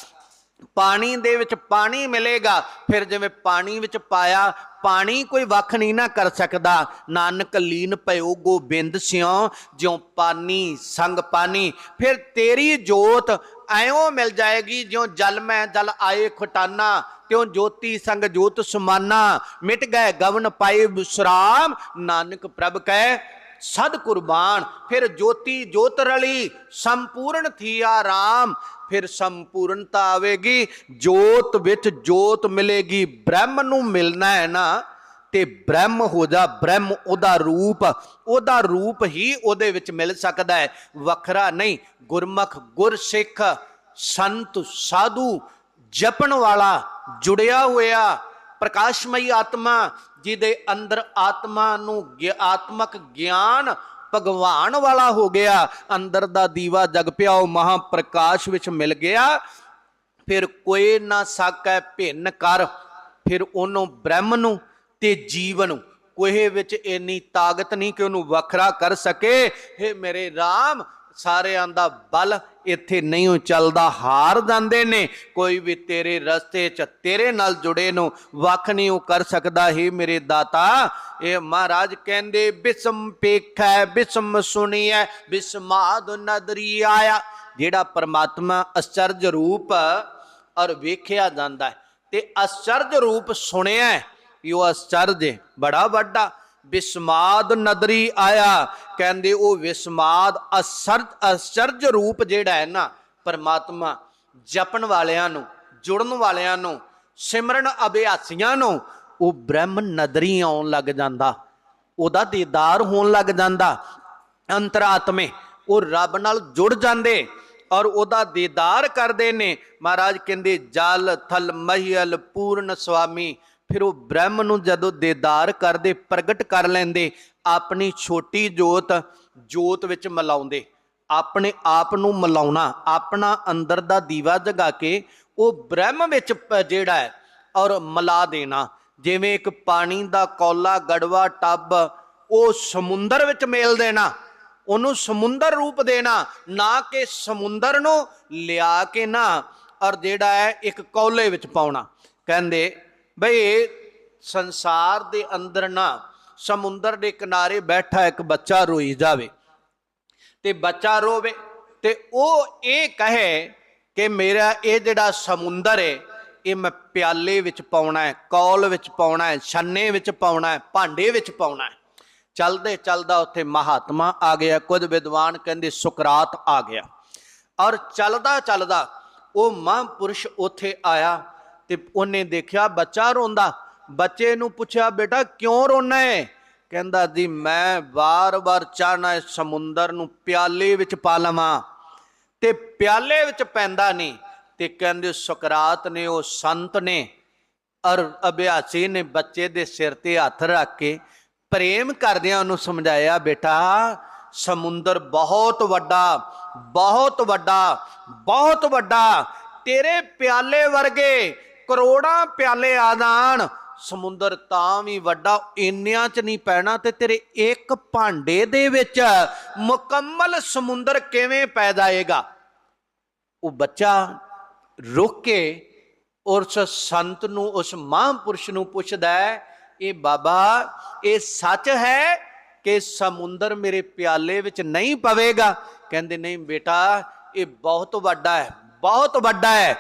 ਪਾਣੀ ਦੇ ਵਿੱਚ ਪਾਣੀ ਮਿਲੇਗਾ, ਫਿਰ ਜਿਵੇਂ ਪਾਣੀ ਵਿੱਚ ਪਾਇਆ, ਪਾਣੀ ਕੋਈ ਵੱਖ ਨਹੀਂ ਨਾ ਕਰ ਸਕਦਾ। ਨਾਨਕ ਲੀਨ ਭਇਓ ਗੋਬਿੰਦ ਸਿਉ, ਜਿਉ ਪਾਣੀ ਸੰਗ ਪਾਣੀ ਫਿਰ ਤੇਰੀ ਜੋਤ ਐਉਂ ਮਿਲ ਜਾਏਗੀ, ਜਿਉ ਜਲ ਮੈਂ ਜਲ ਆਏ ਖਟਾਨਾ, ਤਿਉ ਜੋਤੀ ਸੰਗ ਜੋਤ ਸਮਾਨਾ। ਮਿਟ ਗਏ ਗਵਨ ਪਾਏ ਵਿਸਰਾਮ, ਨਾਨਕ ਪ੍ਰਭ ਕੈ ਸਦ ਕੁਰਬਾਨ, ਫਿਰ ਜੋਤੀ ਜੋਤ ਰਲੀ, ਸੰਪੂਰਨ ਥੀਆ ਰਾਮ, ਫਿਰ ਸੰਪੂਰਨਤਾ ਆਵੇਗੀ, ਜੋਤ ਵਿੱਚ ਜੋਤ ਮਿਲੇਗੀ, ਬ੍ਰਹਮ ਨੂੰ ਮਿਲਣਾ ਹੈ ਨਾ, ਤੇ ਬ੍ਰਹਮ ਹੋ ਜਾ, ਬ੍ਰਹਮ ਉਹਦਾ ਰੂਪ ਉਹਦਾ ਰੂਪ ਹੀ ਉਹਦੇ ਵਿੱਚ ਮਿਲ ਸਕਦਾ ਹੈ। ਵੱਖਰਾ ਨਹੀਂ, ਗੁਰਮਖ, ਗੁਰਸਿੱਖ, ਸੰਤ, ਸਾਧੂ, ਜਪਣ ਵਾਲਾ, ਜੁੜਿਆ ਹੋਇਆ, ਪ੍ਰਕਾਸ਼ਮਈ ਆਤਮਾ ਜਿਹਦੇ ਅੰਦਰ ਆਤਮਾ ਨੂੰ ਆਤਮਕ ਗਿਆਨ ਭਗਵਾਨ ਵਾਲਾ ਹੋ ਗਿਆ। ਅੰਦਰ ਦਾ ਦੀਵਾ ਜਗ ਪਿਆ, ਉਹ ਮਹਾ ਪ੍ਰਕਾਸ਼ ਵਿੱਚ ਮਿਲ ਗਿਆ। ਫਿਰ ਕੋਈ ਨਾ ਸਾਕੈ ਭਿੰਨ ਕਰ, ਫਿਰ ਉਹਨੂੰ ਬ੍ਰਹਮ ਨੂੰ ਤੇ ਜੀਵ ਨੂੰ। ਕੋਹੇ ਵਿੱਚ ਇੰਨੀ ਤਾਕਤ ਨਹੀਂ ਕਿ ਉਹਨੂੰ ਵੱਖਰਾ ਕਰ ਸਕੇ। हे ਮੇਰੇ RAM ਸਾਰਿਆਂ ਦਾ ਬਲ ਇੱਥੇ ਨਹੀਂ ਓ ਚੱਲਦਾ, ਹਾਰ ਜਾਂਦੇ ਨੇ। ਕੋਈ ਵੀ ਤੇਰੇ ਰਸਤੇ 'ਚ ਤੇਰੇ ਨਾਲ ਜੁੜੇ ਨੂੰ ਵੱਖ ਨਹੀਂ ਉਹ ਕਰ ਸਕਦਾ। ਹੈ ਮੇਰੇ ਦਾਤਾ, ਇਹ ਮਹਾਰਾਜ ਕਹਿੰਦੇ, ਬਿਸਮ ਪੇਖੈ, ਬਿਸਮ ਸੁਣੀਐ ਬਿਸਮਾਦ ਨਦਰੀ ਆਇਆ। ਜਿਹੜਾ ਪਰਮਾਤਮਾ ਅਚਰਜ ਰੂਪ ਔਰ ਵੇਖਿਆ ਜਾਂਦਾ ਹੈ ਤੇ ਅਚਰਜ ਰੂਪ ਸੁਣਿਆ ਹੈ ਕਿ ਉਹ ਅਚਰਜ ਬੜਾ ਵੱਡਾ। ਵਿਸਮਾਦ ਨਦਰੀ ਆਇਆ। ਕਹਿੰਦੇ ਉਹ ਵਿਸਮਾਦ ਅਸਰਜ ਅਚਰਜ ਰੂਪ ਜਿਹੜਾ ਹੈ ਨਾ, ਪਰਮਾਤਮਾ ਜਪਣ ਵਾਲਿਆਂ ਨੂੰ, ਜੁੜਨ ਵਾਲਿਆਂ ਨੂੰ, ਸਿਮਰਨ ਅਭਿਆਸੀਆਂ ਨੂੰ, ਉਹ ਬ੍ਰਹਮ ਨਦਰੀ ਆਉਣ ਲੱਗ ਜਾਂਦਾ। ਉਹਦਾ ਦੀਦਾਰ ਹੋਣ ਲੱਗ ਜਾਂਦਾ। ਅੰਤਰਾਤਮੇ ਉਹ ਰੱਬ ਨਾਲ ਜੁੜ ਜਾਂਦੇ ਔਰ ਉਹਦਾ ਦੀਦਾਰ ਕਰਦੇ ਨੇ। ਮਹਾਰਾਜ ਕਹਿੰਦੇ, ਜਲ, ਥਲ, ਮਹੀਲ, ਪੂਰਨ ਸੁਆਮੀ ਫਿਰ ਉਹ ਬ੍ਰਹਮ ਨੂੰ ਜਦੋਂ ਦੇਦਾਰ ਕਰਦੇ, ਪ੍ਰਗਟ ਕਰ ਲੈਂਦੇ, ਆਪਣੀ ਛੋਟੀ ਜੋਤ ਜੋਤ ਵਿੱਚ ਮਿਲਾਉਂਦੇ। ਆਪਣੇ ਆਪ ਨੂੰ ਮਿਲਾਉਣਾ, ਆਪਣਾ ਅੰਦਰ ਦਾ ਦੀਵਾ ਜਗਾ ਕੇ ਉਹ ਬ੍ਰਹਮ ਵਿੱਚ ਜਿਹੜਾ ਹੈ, ਔਰ ਮਿਲਾ ਦੇਣਾ। ਜਿਵੇਂ ਇੱਕ ਪਾਣੀ ਦਾ ਕੌਲਾ, ਗੜਵਾ, ਟੱਬ, ਉਹ ਸਮੁੰਦਰ ਵਿੱਚ ਮੇਲ ਦੇਣਾ। ਉਹਨੂੰ ਸਮੁੰਦਰ ਰੂਪ ਦੇਣਾ, ਨਾ ਕਿ ਸਮੁੰਦਰ ਨੂੰ ਲਿਆ ਕੇ ਨਾ, ਔਰ ਜਿਹੜਾ ਹੈ ਇੱਕ ਕੌਲੇ ਵਿੱਚ ਪਾਉਣਾ। ਕਹਿੰਦੇ ਬਈ ਸੰਸਾਰ ਦੇ ਅੰਦਰ ਨਾ ਸਮੁੰਦਰ ਦੇ ਕਿਨਾਰੇ ਬੈਠਾ ਇੱਕ ਬੱਚਾ ਰੋਈ ਜਾਵੇ। ਤੇ ਬੱਚਾ ਰੋਵੇ ਤੇ ਉਹ ਇਹ ਕਹੇ ਕਿ ਮੇਰਾ ਇਹ ਜਿਹੜਾ ਸਮੁੰਦਰ ਹੈ ਇਹ ਮੈਂ ਪਿਆਲੇ ਵਿੱਚ ਪਾਉਣਾ ਹੈ ਕੌਲ ਵਿੱਚ ਪਾਉਣਾ ਹੈ ਛੰਨੇ ਵਿੱਚ ਪਾਉਣਾ ਹੈ ਭਾਂਡੇ ਵਿੱਚ ਪਾਉਣਾ ਹੈ ਚਲਦੇ ਚਲਦਾ ਉੱਥੇ ਮਹਾਤਮਾ ਆ ਗਿਆ, ਕੁਝ ਵਿਦਵਾਨ ਕਹਿੰਦੇ ਸੁਕਰਾਤ ਆ ਗਿਆ। ਔਰ ਚਲਦਾ ਚਲਦਾ ਉਹ ਮਹਾਂਪੁਰਸ਼ ਉੱਥੇ ਆਇਆ ਤੇ ਉਹਨੇ ਦੇਖਿਆ ਬੱਚਾ ਰੋਂਦਾ। ਬੱਚੇ ਨੂੰ ਪੁੱਛਿਆ, ਬੇਟਾ, ਕਿਉਂ ਰੋਣਾ ਹੈ ਕਹਿੰਦਾ, ਜੀ, ਮੈਂ ਵਾਰ-ਵਾਰ ਚਾਹਨਾ ਇਸ ਸਮੁੰਦਰ ਨੂੰ ਪਿਆਲੇ ਵਿੱਚ ਪਾ ਲਵਾਂ ਤੇ ਪਿਆਲੇ ਵਿੱਚ ਪੈਂਦਾ ਨਹੀਂ। ਤੇ ਕਹਿੰਦੇ, ਸੁਕਰਾਤ ਨੇ, ਉਹ ਸੰਤ ਨੇ, ਅਰ ਅਭਿਆਸੀ ਨੇ ਬੱਚੇ ਦੇ ਸਿਰ ਤੇ ਹੱਥ ਰੱਖ ਕੇ ਪ੍ਰੇਮ ਕਰਦਿਆਂ ਉਹਨੂੰ ਸਮਝਾਇਆ, ਬੇਟਾ, ਸਮੁੰਦਰ ਬਹੁਤ ਵੱਡਾ ਬਹੁਤ ਵੱਡਾ ਬਹੁਤ ਵੱਡਾ, ਤੇਰੇ ਪਿਆਲੇ ਵਰਗੇ ਕਰੋੜਾਂ ਪਿਆਲੇ ਆ ਜਾਣ ਸਮੁੰਦਰ ਤਾਂ ਵੀ ਵੱਡਾ, ਇੰਨਿਆਂ ਚ ਨਹੀਂ ਪੈਣਾ ਤੇ ਤੇਰੇ ਇੱਕ ਭਾਂਡੇ ਦੇ ਵਿੱਚ ਮੁਕੰਮਲ ਸਮੁੰਦਰ ਕਿਵੇਂ ਪੈ ਜਾਏਗਾ ਉਹ ਬੱਚਾ ਰੁਕ ਕੇ ਉਸ ਸੰਤ ਨੂੰ, ਉਸ ਮਹਾਂਪੁਰਸ਼ ਨੂੰ ਪੁੱਛਦਾ ਹੈ, ਇਹ ਬਾਬਾ, ਇਹ ਸੱਚ ਹੈ ਕਿ ਸਮੁੰਦਰ ਮੇਰੇ ਪਿਆਲੇ ਵਿੱਚ ਨਹੀਂ ਪਵੇਗਾ? ਕਹਿੰਦੇ, ਨਹੀਂ ਬੇਟਾ, ਇਹ ਬਹੁਤ ਵੱਡਾ ਹੈ, ਬਹੁਤ ਵੱਡਾ ਹੈ।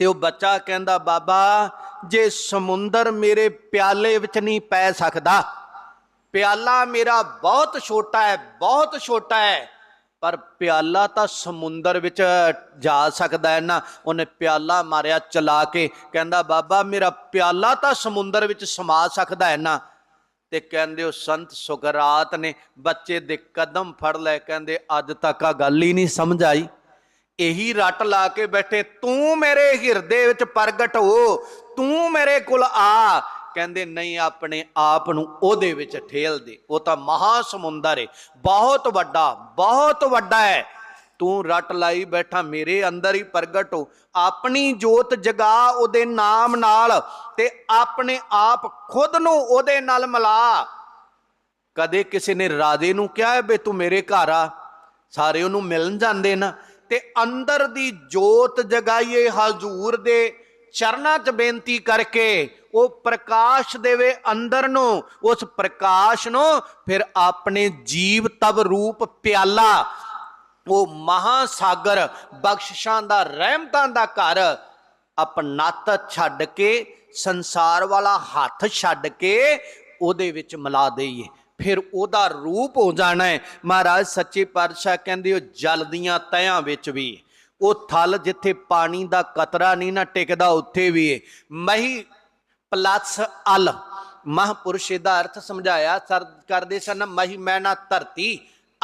ਤੇ ਉਹ ਬੱਚਾ ਕਹਿੰਦਾ, ਬਾਬਾ, ਜੇ ਸਮੁੰਦਰ ਮੇਰੇ ਪਿਆਲੇ ਵਿੱਚ ਨਹੀਂ ਪੈ ਸਕਦਾ, ਪਿਆਲਾ ਮੇਰਾ ਬਹੁਤ ਛੋਟਾ ਹੈ, ਬਹੁਤ ਛੋਟਾ ਹੈ, ਪਰ ਪਿਆਲਾ ਤਾਂ ਸਮੁੰਦਰ ਵਿੱਚ ਜਾ ਸਕਦਾ ਹੈ ਨਾ। ਉਹਨੇ ਪਿਆਲਾ ਮਾਰਿਆ, ਚਲਾ ਕੇ ਕਹਿੰਦਾ, ਬਾਬਾ, ਮੇਰਾ ਪਿਆਲਾ ਤਾਂ ਸਮੁੰਦਰ ਵਿੱਚ ਸਮਾ ਸਕਦਾ ਹੈ ਨਾ। ਤੇ ਕਹਿੰਦੇ, ਉਹ ਸੰਤ ਸੁਗਰਾਤ ਨੇ ਬੱਚੇ ਦੇ ਕਦਮ ਫੜ ਲੈ ਕਹਿੰਦੇ, ਅੱਜ ਤੱਕ ਆ ਗੱਲ ਹੀ ਨਹੀਂ ਸਮਝ ਆਈ। ਇਹੀ ਰੱਟ ਲਾ ਕੇ ਬੈਠੇ, ਤੂੰ ਮੇਰੇ ਹਿਰਦੇ ਵਿੱਚ ਪ੍ਰਗਟ ਹੋ, ਤੂੰ ਮੇਰੇ ਕੋਲ ਆ। ਕਹਿੰਦੇ, ਨਹੀਂ, ਆਪਣੇ ਆਪ ਨੂੰ ਉਹਦੇ ਵਿੱਚ ਠੇਲ ਦੇ, ਉਹ ਤਾਂ ਮਹਾ ਸਮੁੰਦਰ ਏ, ਬਹੁਤ ਵੱਡਾ ਬਹੁਤ ਵੱਡਾ ਹੈ। ਤੂੰ ਰੱਟ ਲਾਈ ਬੈਠਾ, ਮੇਰੇ ਅੰਦਰ ਹੀ ਪ੍ਰਗਟ ਹੋ। ਆਪਣੀ ਜੋਤ ਜਗਾ ਉਹਦੇ ਨਾਮ ਨਾਲ ਤੇ ਆਪਣੇ ਆਪ ਖੁਦ ਨੂੰ ਉਹਦੇ ਨਾਲ ਮਿਲਾ। ਕਦੇ ਕਿਸੇ ਨੇ ਰਾਜੇ ਨੂੰ ਕਿਹਾ ਹੈ ਬੇ, ਤੂੰ ਮੇਰੇ ਘਰ ਆ। ਸਾਰੇ ਉਹਨੂੰ ਮਿਲਣ ਜਾਂਦੇ ਨਾ। ਤੇ ਅੰਦਰ ਦੀ ਜੋਤ ਜਗਾਈਏ ਹਜ਼ੂਰ ਦੇ ਚਰਨਾਂ 'ਚ ਬੇਨਤੀ ਕਰਕੇ ਉਹ ਪ੍ਰਕਾਸ਼ ਦੇਵੇ ਅੰਦਰ ਨੂੰ, ਉਸ ਪ੍ਰਕਾਸ਼ ਨੂੰ ਫਿਰ ਆਪਣੇ ਜੀਵ ਤਬ ਰੂਪ ਪਿਆਲਾ, ਉਹ ਮਹਾਸਾਗਰ ਬਖਸ਼ਿਸ਼ਾਂ ਦਾ, ਰਹਿਮਤਾਂ ਦਾ ਘਰ ਅਪਨਤ ਛੱਡ ਕੇ, ਸੰਸਾਰ ਵਾਲਾ ਹੱਥ ਛੱਡ ਕੇ ਉਹਦੇ ਵਿੱਚ ਮਿਲਾ ਦੇਈਏ। ਫਿਰ ਉਹਦਾ ਰੂਪ ਹੋ ਜਾਣਾ ਹੈ। ਮਹਾਰਾਜ, ਸੱਚੇ ਪਾਤਸ਼ਾਹ ਕਹਿੰਦੇ ਉਹ ਜਲ ਦੀਆਂ ਤਹਿਆਂ ਵਿੱਚ ਵੀ। ਉਹ ਥਲ ਜਿੱਥੇ ਪਾਣੀ ਦਾ ਕਤਰਾ ਨਹੀਂ ਨਾ ਟਿਕਦਾ, ਉੱਥੇ ਵੀ ਹੈ ਮਹੀ ਪਲੱਸ ਅਲ। ਮਹਾਪੁਰਸ਼ ਦਾ ਅਰਥ ਸਮਝਾਇਆ। ਸਰ, ਕਰਦੇ ਸਨ, ਮਹੀ ਮੈਨਾ ਧਰਤੀ,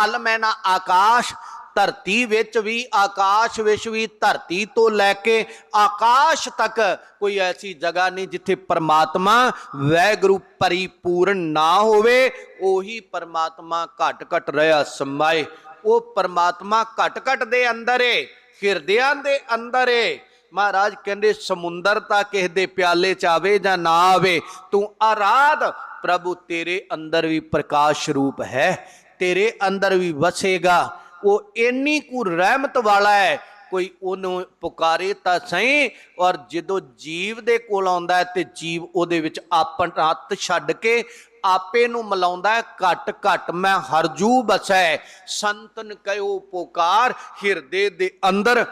ਅਲ ਮੈਨਾ ਆਕਾਸ਼ ਧਰਤੀ ਵਿੱਚ ਵੀ, ਆਕਾਸ਼ ਵਿੱਚ ਵੀ, ਧਰਤੀ ਤੋਂ ਲੈ ਕੇ ਆਕਾਸ਼ ਤੱਕ ਕੋਈ ਐਸੀ ਜਗ੍ਹਾ ਨਹੀਂ ਜਿੱਥੇ ਪਰਮਾਤਮਾ ਵੈਗੁਰੂ ਪਰਿਪੂਰਨ ਨਾ ਹੋਵੇ। ਉਹੀ ਪਰਮਾਤਮਾ ਘਟ ਘਟ ਰਿਹਾ ਸਮਾਏ। ਉਹ ਪਰਮਾਤਮਾ ਘਟ ਘਟ ਦੇ ਅੰਦਰ ਏ, ਹਿਰਦਿਆਂ ਦੇ ਅੰਦਰ ਏ। ਮਹਾਰਾਜ ਕਹਿੰਦੇ, ਸਮੁੰਦਰ ਤਾਂ ਕਿਸੇ ਦੇ ਪਿਆਲੇ ਚ ਆਵੇ ਜਾਂ ਨਾ ਆਵੇ, ਤੂੰ ਆਰਾਧ। ਪ੍ਰਭੂ ਤੇਰੇ ਅੰਦਰ ਵੀ ਪ੍ਰਕਾਸ਼ ਰੂਪ ਹੈ, ਤੇਰੇ ਅੰਦਰ ਵੀ ਵਸੇਗਾ। ਉਹ ਇੰਨੀ ਕੁ ਰਹਿਮਤ ਵਾਲਾ ਹੈ, ਕੋਈ ਉਹਨੂੰ ਪੁਕਾਰੇ ਤਾਂ ਸਹੀ, ਔਰ ਜਦੋਂ ਜੀਵ ਦੇ ਕੋਲ ਆਉਂਦਾ ਹੈ ਤੇ ਜੀਵ ਉਹਦੇ ਵਿੱਚ ਆਪਣ ਹੱਥ ਛੱਡ ਕੇ ਆਪੇ ਨੂੰ ਮਿਲਾਉਂਦਾ ਹੈ, ਘਟ ਘਟ ਮੈਂ ਹਰਜੂ ਬਸੈ ਸੰਤਨ ਕਹਿਓ ਪੁਕਾਰ, ਹਿਰਦੇ ਦੇ ਅੰਦਰ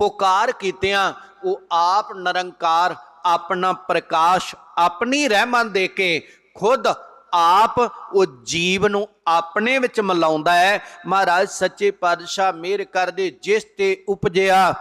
ਪੁਕਾਰ ਕੀਤਿਆਂ, ਉਹ ਆਪ ਨਰੰਕਾਰ ਆਪਣਾ ਪ੍ਰਕਾਸ਼ ਆਪਣੀ ਰਹਿਮਤ ਦੇ ਕੇ ਖੁਦ ਆਪ ਉਹ ਜੀਵ ਨੂੰ ਆਪਣੇ ਵਿੱਚ ਮਿਲਾਉਂਦਾ ਹੈ। ਮਹਾਰਾਜ ਸੱਚੇ ਪਾਤਸ਼ਾਹ ਮਿਹਰ ਕਰਦੇ ਜਿਸ ਤੇ ਉਪਜਿਆ,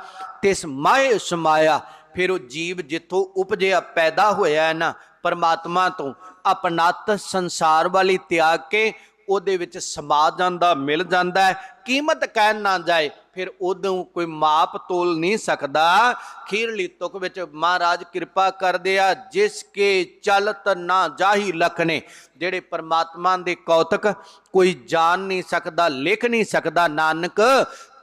ਤਿਸ ਮਾਏ ਸਮਾਇਆ। ਫਿਰ ਉਹ ਜੀਵ ਜਿੱਥੋਂ ਉਪਜਿਆ, ਪੈਦਾ ਹੋਇਆ ਹੈ ਨਾ, ਪਰਮਾਤਮਾ ਤੋਂ। ਅਪਨਤ ਸੰਸਾਰ ਵਾਲੀ ਤਿਆਗ ਕੇ ਉਹਦੇ ਵਿੱਚ ਸਮਾ ਜਾਂਦਾ, ਮਿਲ ਜਾਂਦਾ ਕੀਮਤ ਕਹਿਣ ਨਾ ਜਾਏ ਫਿਰ ਉਦੋਂ ਕੋਈ ਮਾਪ ਤੋਲ ਨਹੀਂ ਸਕਦਾ। ਖੀਰਲੀ ਤੁਕ ਵਿੱਚ ਮਹਾਰਾਜ ਕਿਰਪਾ ਕਰਦੇ ਆ, ਜਿਸ ਕੇ ਚਲਤ ਨਾ ਜਾਹੀ ਲਖਨੇ ਜਿਹੜੇ ਪਰਮਾਤਮਾ ਦੇ ਕੌਤਕ ਕੋਈ ਜਾਣ ਨਹੀਂ ਸਕਦਾ, ਲਿਖ ਨਹੀਂ ਸਕਦਾ, ਨਾਨਕ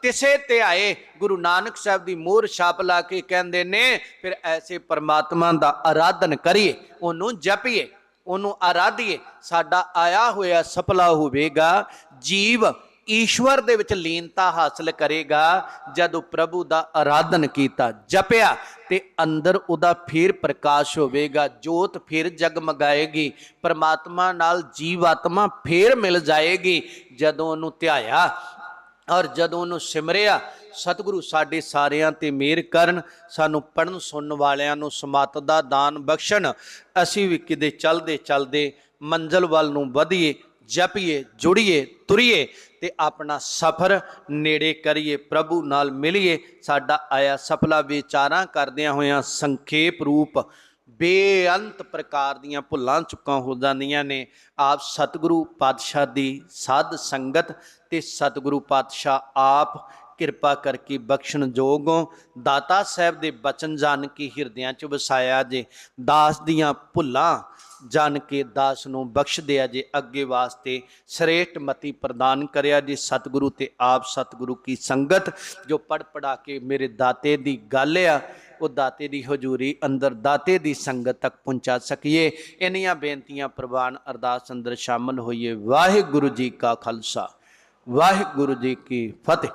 ਤਿਸੇ ਤੇ ਆਏ। ਗੁਰੂ ਨਾਨਕ ਸਾਹਿਬ ਦੀ ਮੋਹਰ ਛਾਪ ਲਾ ਕੇ ਕਹਿੰਦੇ ਨੇ, ਫਿਰ ਐਸੇ ਪਰਮਾਤਮਾ ਦਾ ਆਰਾਧਨ ਕਰੀਏ, ਉਹਨੂੰ ਜਪੀਏ, ਉਹਨੂੰ ਆਰਾਧੀਏ, ਸਾਡਾ ਆਇਆ ਹੋਇਆ ਸਫਲਾ ਹੋਵੇਗਾ। ਜੀਵ ਈਸ਼ਵਰ ਦੇ ਵਿੱਚ ਲੀਨਤਾ ਹਾਸਲ ਕਰੇਗਾ ਜਦੋਂ ਪ੍ਰਭੂ ਦਾ ਆਰਾਧਨ ਕੀਤਾ, ਜਪਿਆ ਤੇ ਅੰਦਰ ਉਹਦਾ ਫਿਰ ਪ੍ਰਕਾਸ਼ ਹੋਵੇਗਾ, ਜੋਤ ਫਿਰ ਜਗਮਗਾਏਗੀ, ਪਰਮਾਤਮਾ ਨਾਲ ਜੀਵ ਆਤਮਾ ਫੇਰ ਮਿਲ ਜਾਏਗੀ। ਜਦੋਂ ਉਹਨੂੰ ਧਿਆਇਆ ਔਰ ਜਦੋਂ ਉਹਨੂੰ ਸਿਮਰਿਆ, ਸਤਿਗੁਰੂ ਸਾਡੇ ਸਾਰਿਆਂ ਤੇ ਮਿਹਰ ਕਰਨ, ਸਾਨੂੰ ਪੜਨ ਸੁਣਨ ਵਾਲਿਆਂ ਨੂੰ ਸਮਤ ਦਾ ਦਾਨ ਬਖਸ਼ਣ, ਅਸੀਂ ਵੀ ਕਿਤੇ ਚੱਲਦੇ ਚਲਦੇ ਮੰਜ਼ਲ ਵੱਲ ਨੂੰ ਵਧੀਏ ਜਪੀਏ, ਜੁੜੀਏ, ਤੁਰੀਏ ਤੇ ਆਪਣਾ ਸਫ਼ਰ ਨੇੜੇ ਕਰੀਏ, ਪ੍ਰਭੂ ਨਾਲ ਮਿਲੀਏ। ਸਾਡਾ ਆਇਆ ਸਫਲਾ ਵਿਚਾਰਾਂ ਕਰਦਿਆਂ ਹੋਇਆਂ ਸੰਖੇਪ ਰੂਪ। ਬੇਅੰਤ ਪ੍ਰਕਾਰ ਦੀਆਂ ਭੁੱਲਾਂ ਚੁੱਕਾਂ ਹੋ ਜਾਂਦੀਆਂ ਨੇ। ਆਪ ਸਤਿਗੁਰੂ ਪਾਤਸ਼ਾਹ ਦੀ ਸਾਧ ਸੰਗਤ ਤੇ ਸਤਿਗੁਰੂ ਪਾਤਸ਼ਾਹ ਆਪ ਕਿਰਪਾ ਕਰਕੇ ਬਖਸ਼ਣ ਜੋਗੋਂ ਦਾਤਾ ਸਾਹਿਬ ਦੇ ਬਚਨ ਜਾਣ ਕੇ ਹਿਰਦਿਆਂ 'ਚ ਵਸਾਇਆ ਜੇ। ਦਾਸ ਦੀਆਂ ਭੁੱਲਾਂ ਜਾਣ ਕੇ ਦਾਸ ਨੂੰ ਬਖਸ਼ਦੇ ਆ ਜੇ ਅੱਗੇ ਵਾਸਤੇ ਸ੍ਰੇਸ਼ਟ ਮਤੀ ਪ੍ਰਦਾਨ ਕਰਿਆ ਜੀ। ਸਤਿਗੁਰੂ ਤੇ ਆਪ ਸਤਿਗੁਰੂ ਕੀ ਸੰਗਤ, ਜੋ ਪੜ ਪੜਾ ਕੇ ਮੇਰੇ ਦਾਤੇ ਦੀ ਗੱਲ ਆ, ਉਹ ਦਾਤੇ ਦੀ ਹਜ਼ੂਰੀ ਅੰਦਰ ਦਾਤੇ ਦੀ ਸੰਗਤ ਤੱਕ ਪਹੁੰਚਾ ਸਕੀਏ। ਇੰਨੀਆਂ ਬੇਨਤੀਆਂ ਪ੍ਰਵਾਨ ਅਰਦਾਸ ਅੰਦਰ ਸ਼ਾਮਲ ਹੋਈਏ। ਵਾਹਿਗੁਰੂ ਜੀ ਕਾ ਖਾਲਸਾ, ਵਾਹਿਗੁਰੂ ਜੀ ਕੀ ਫਤਿਹ।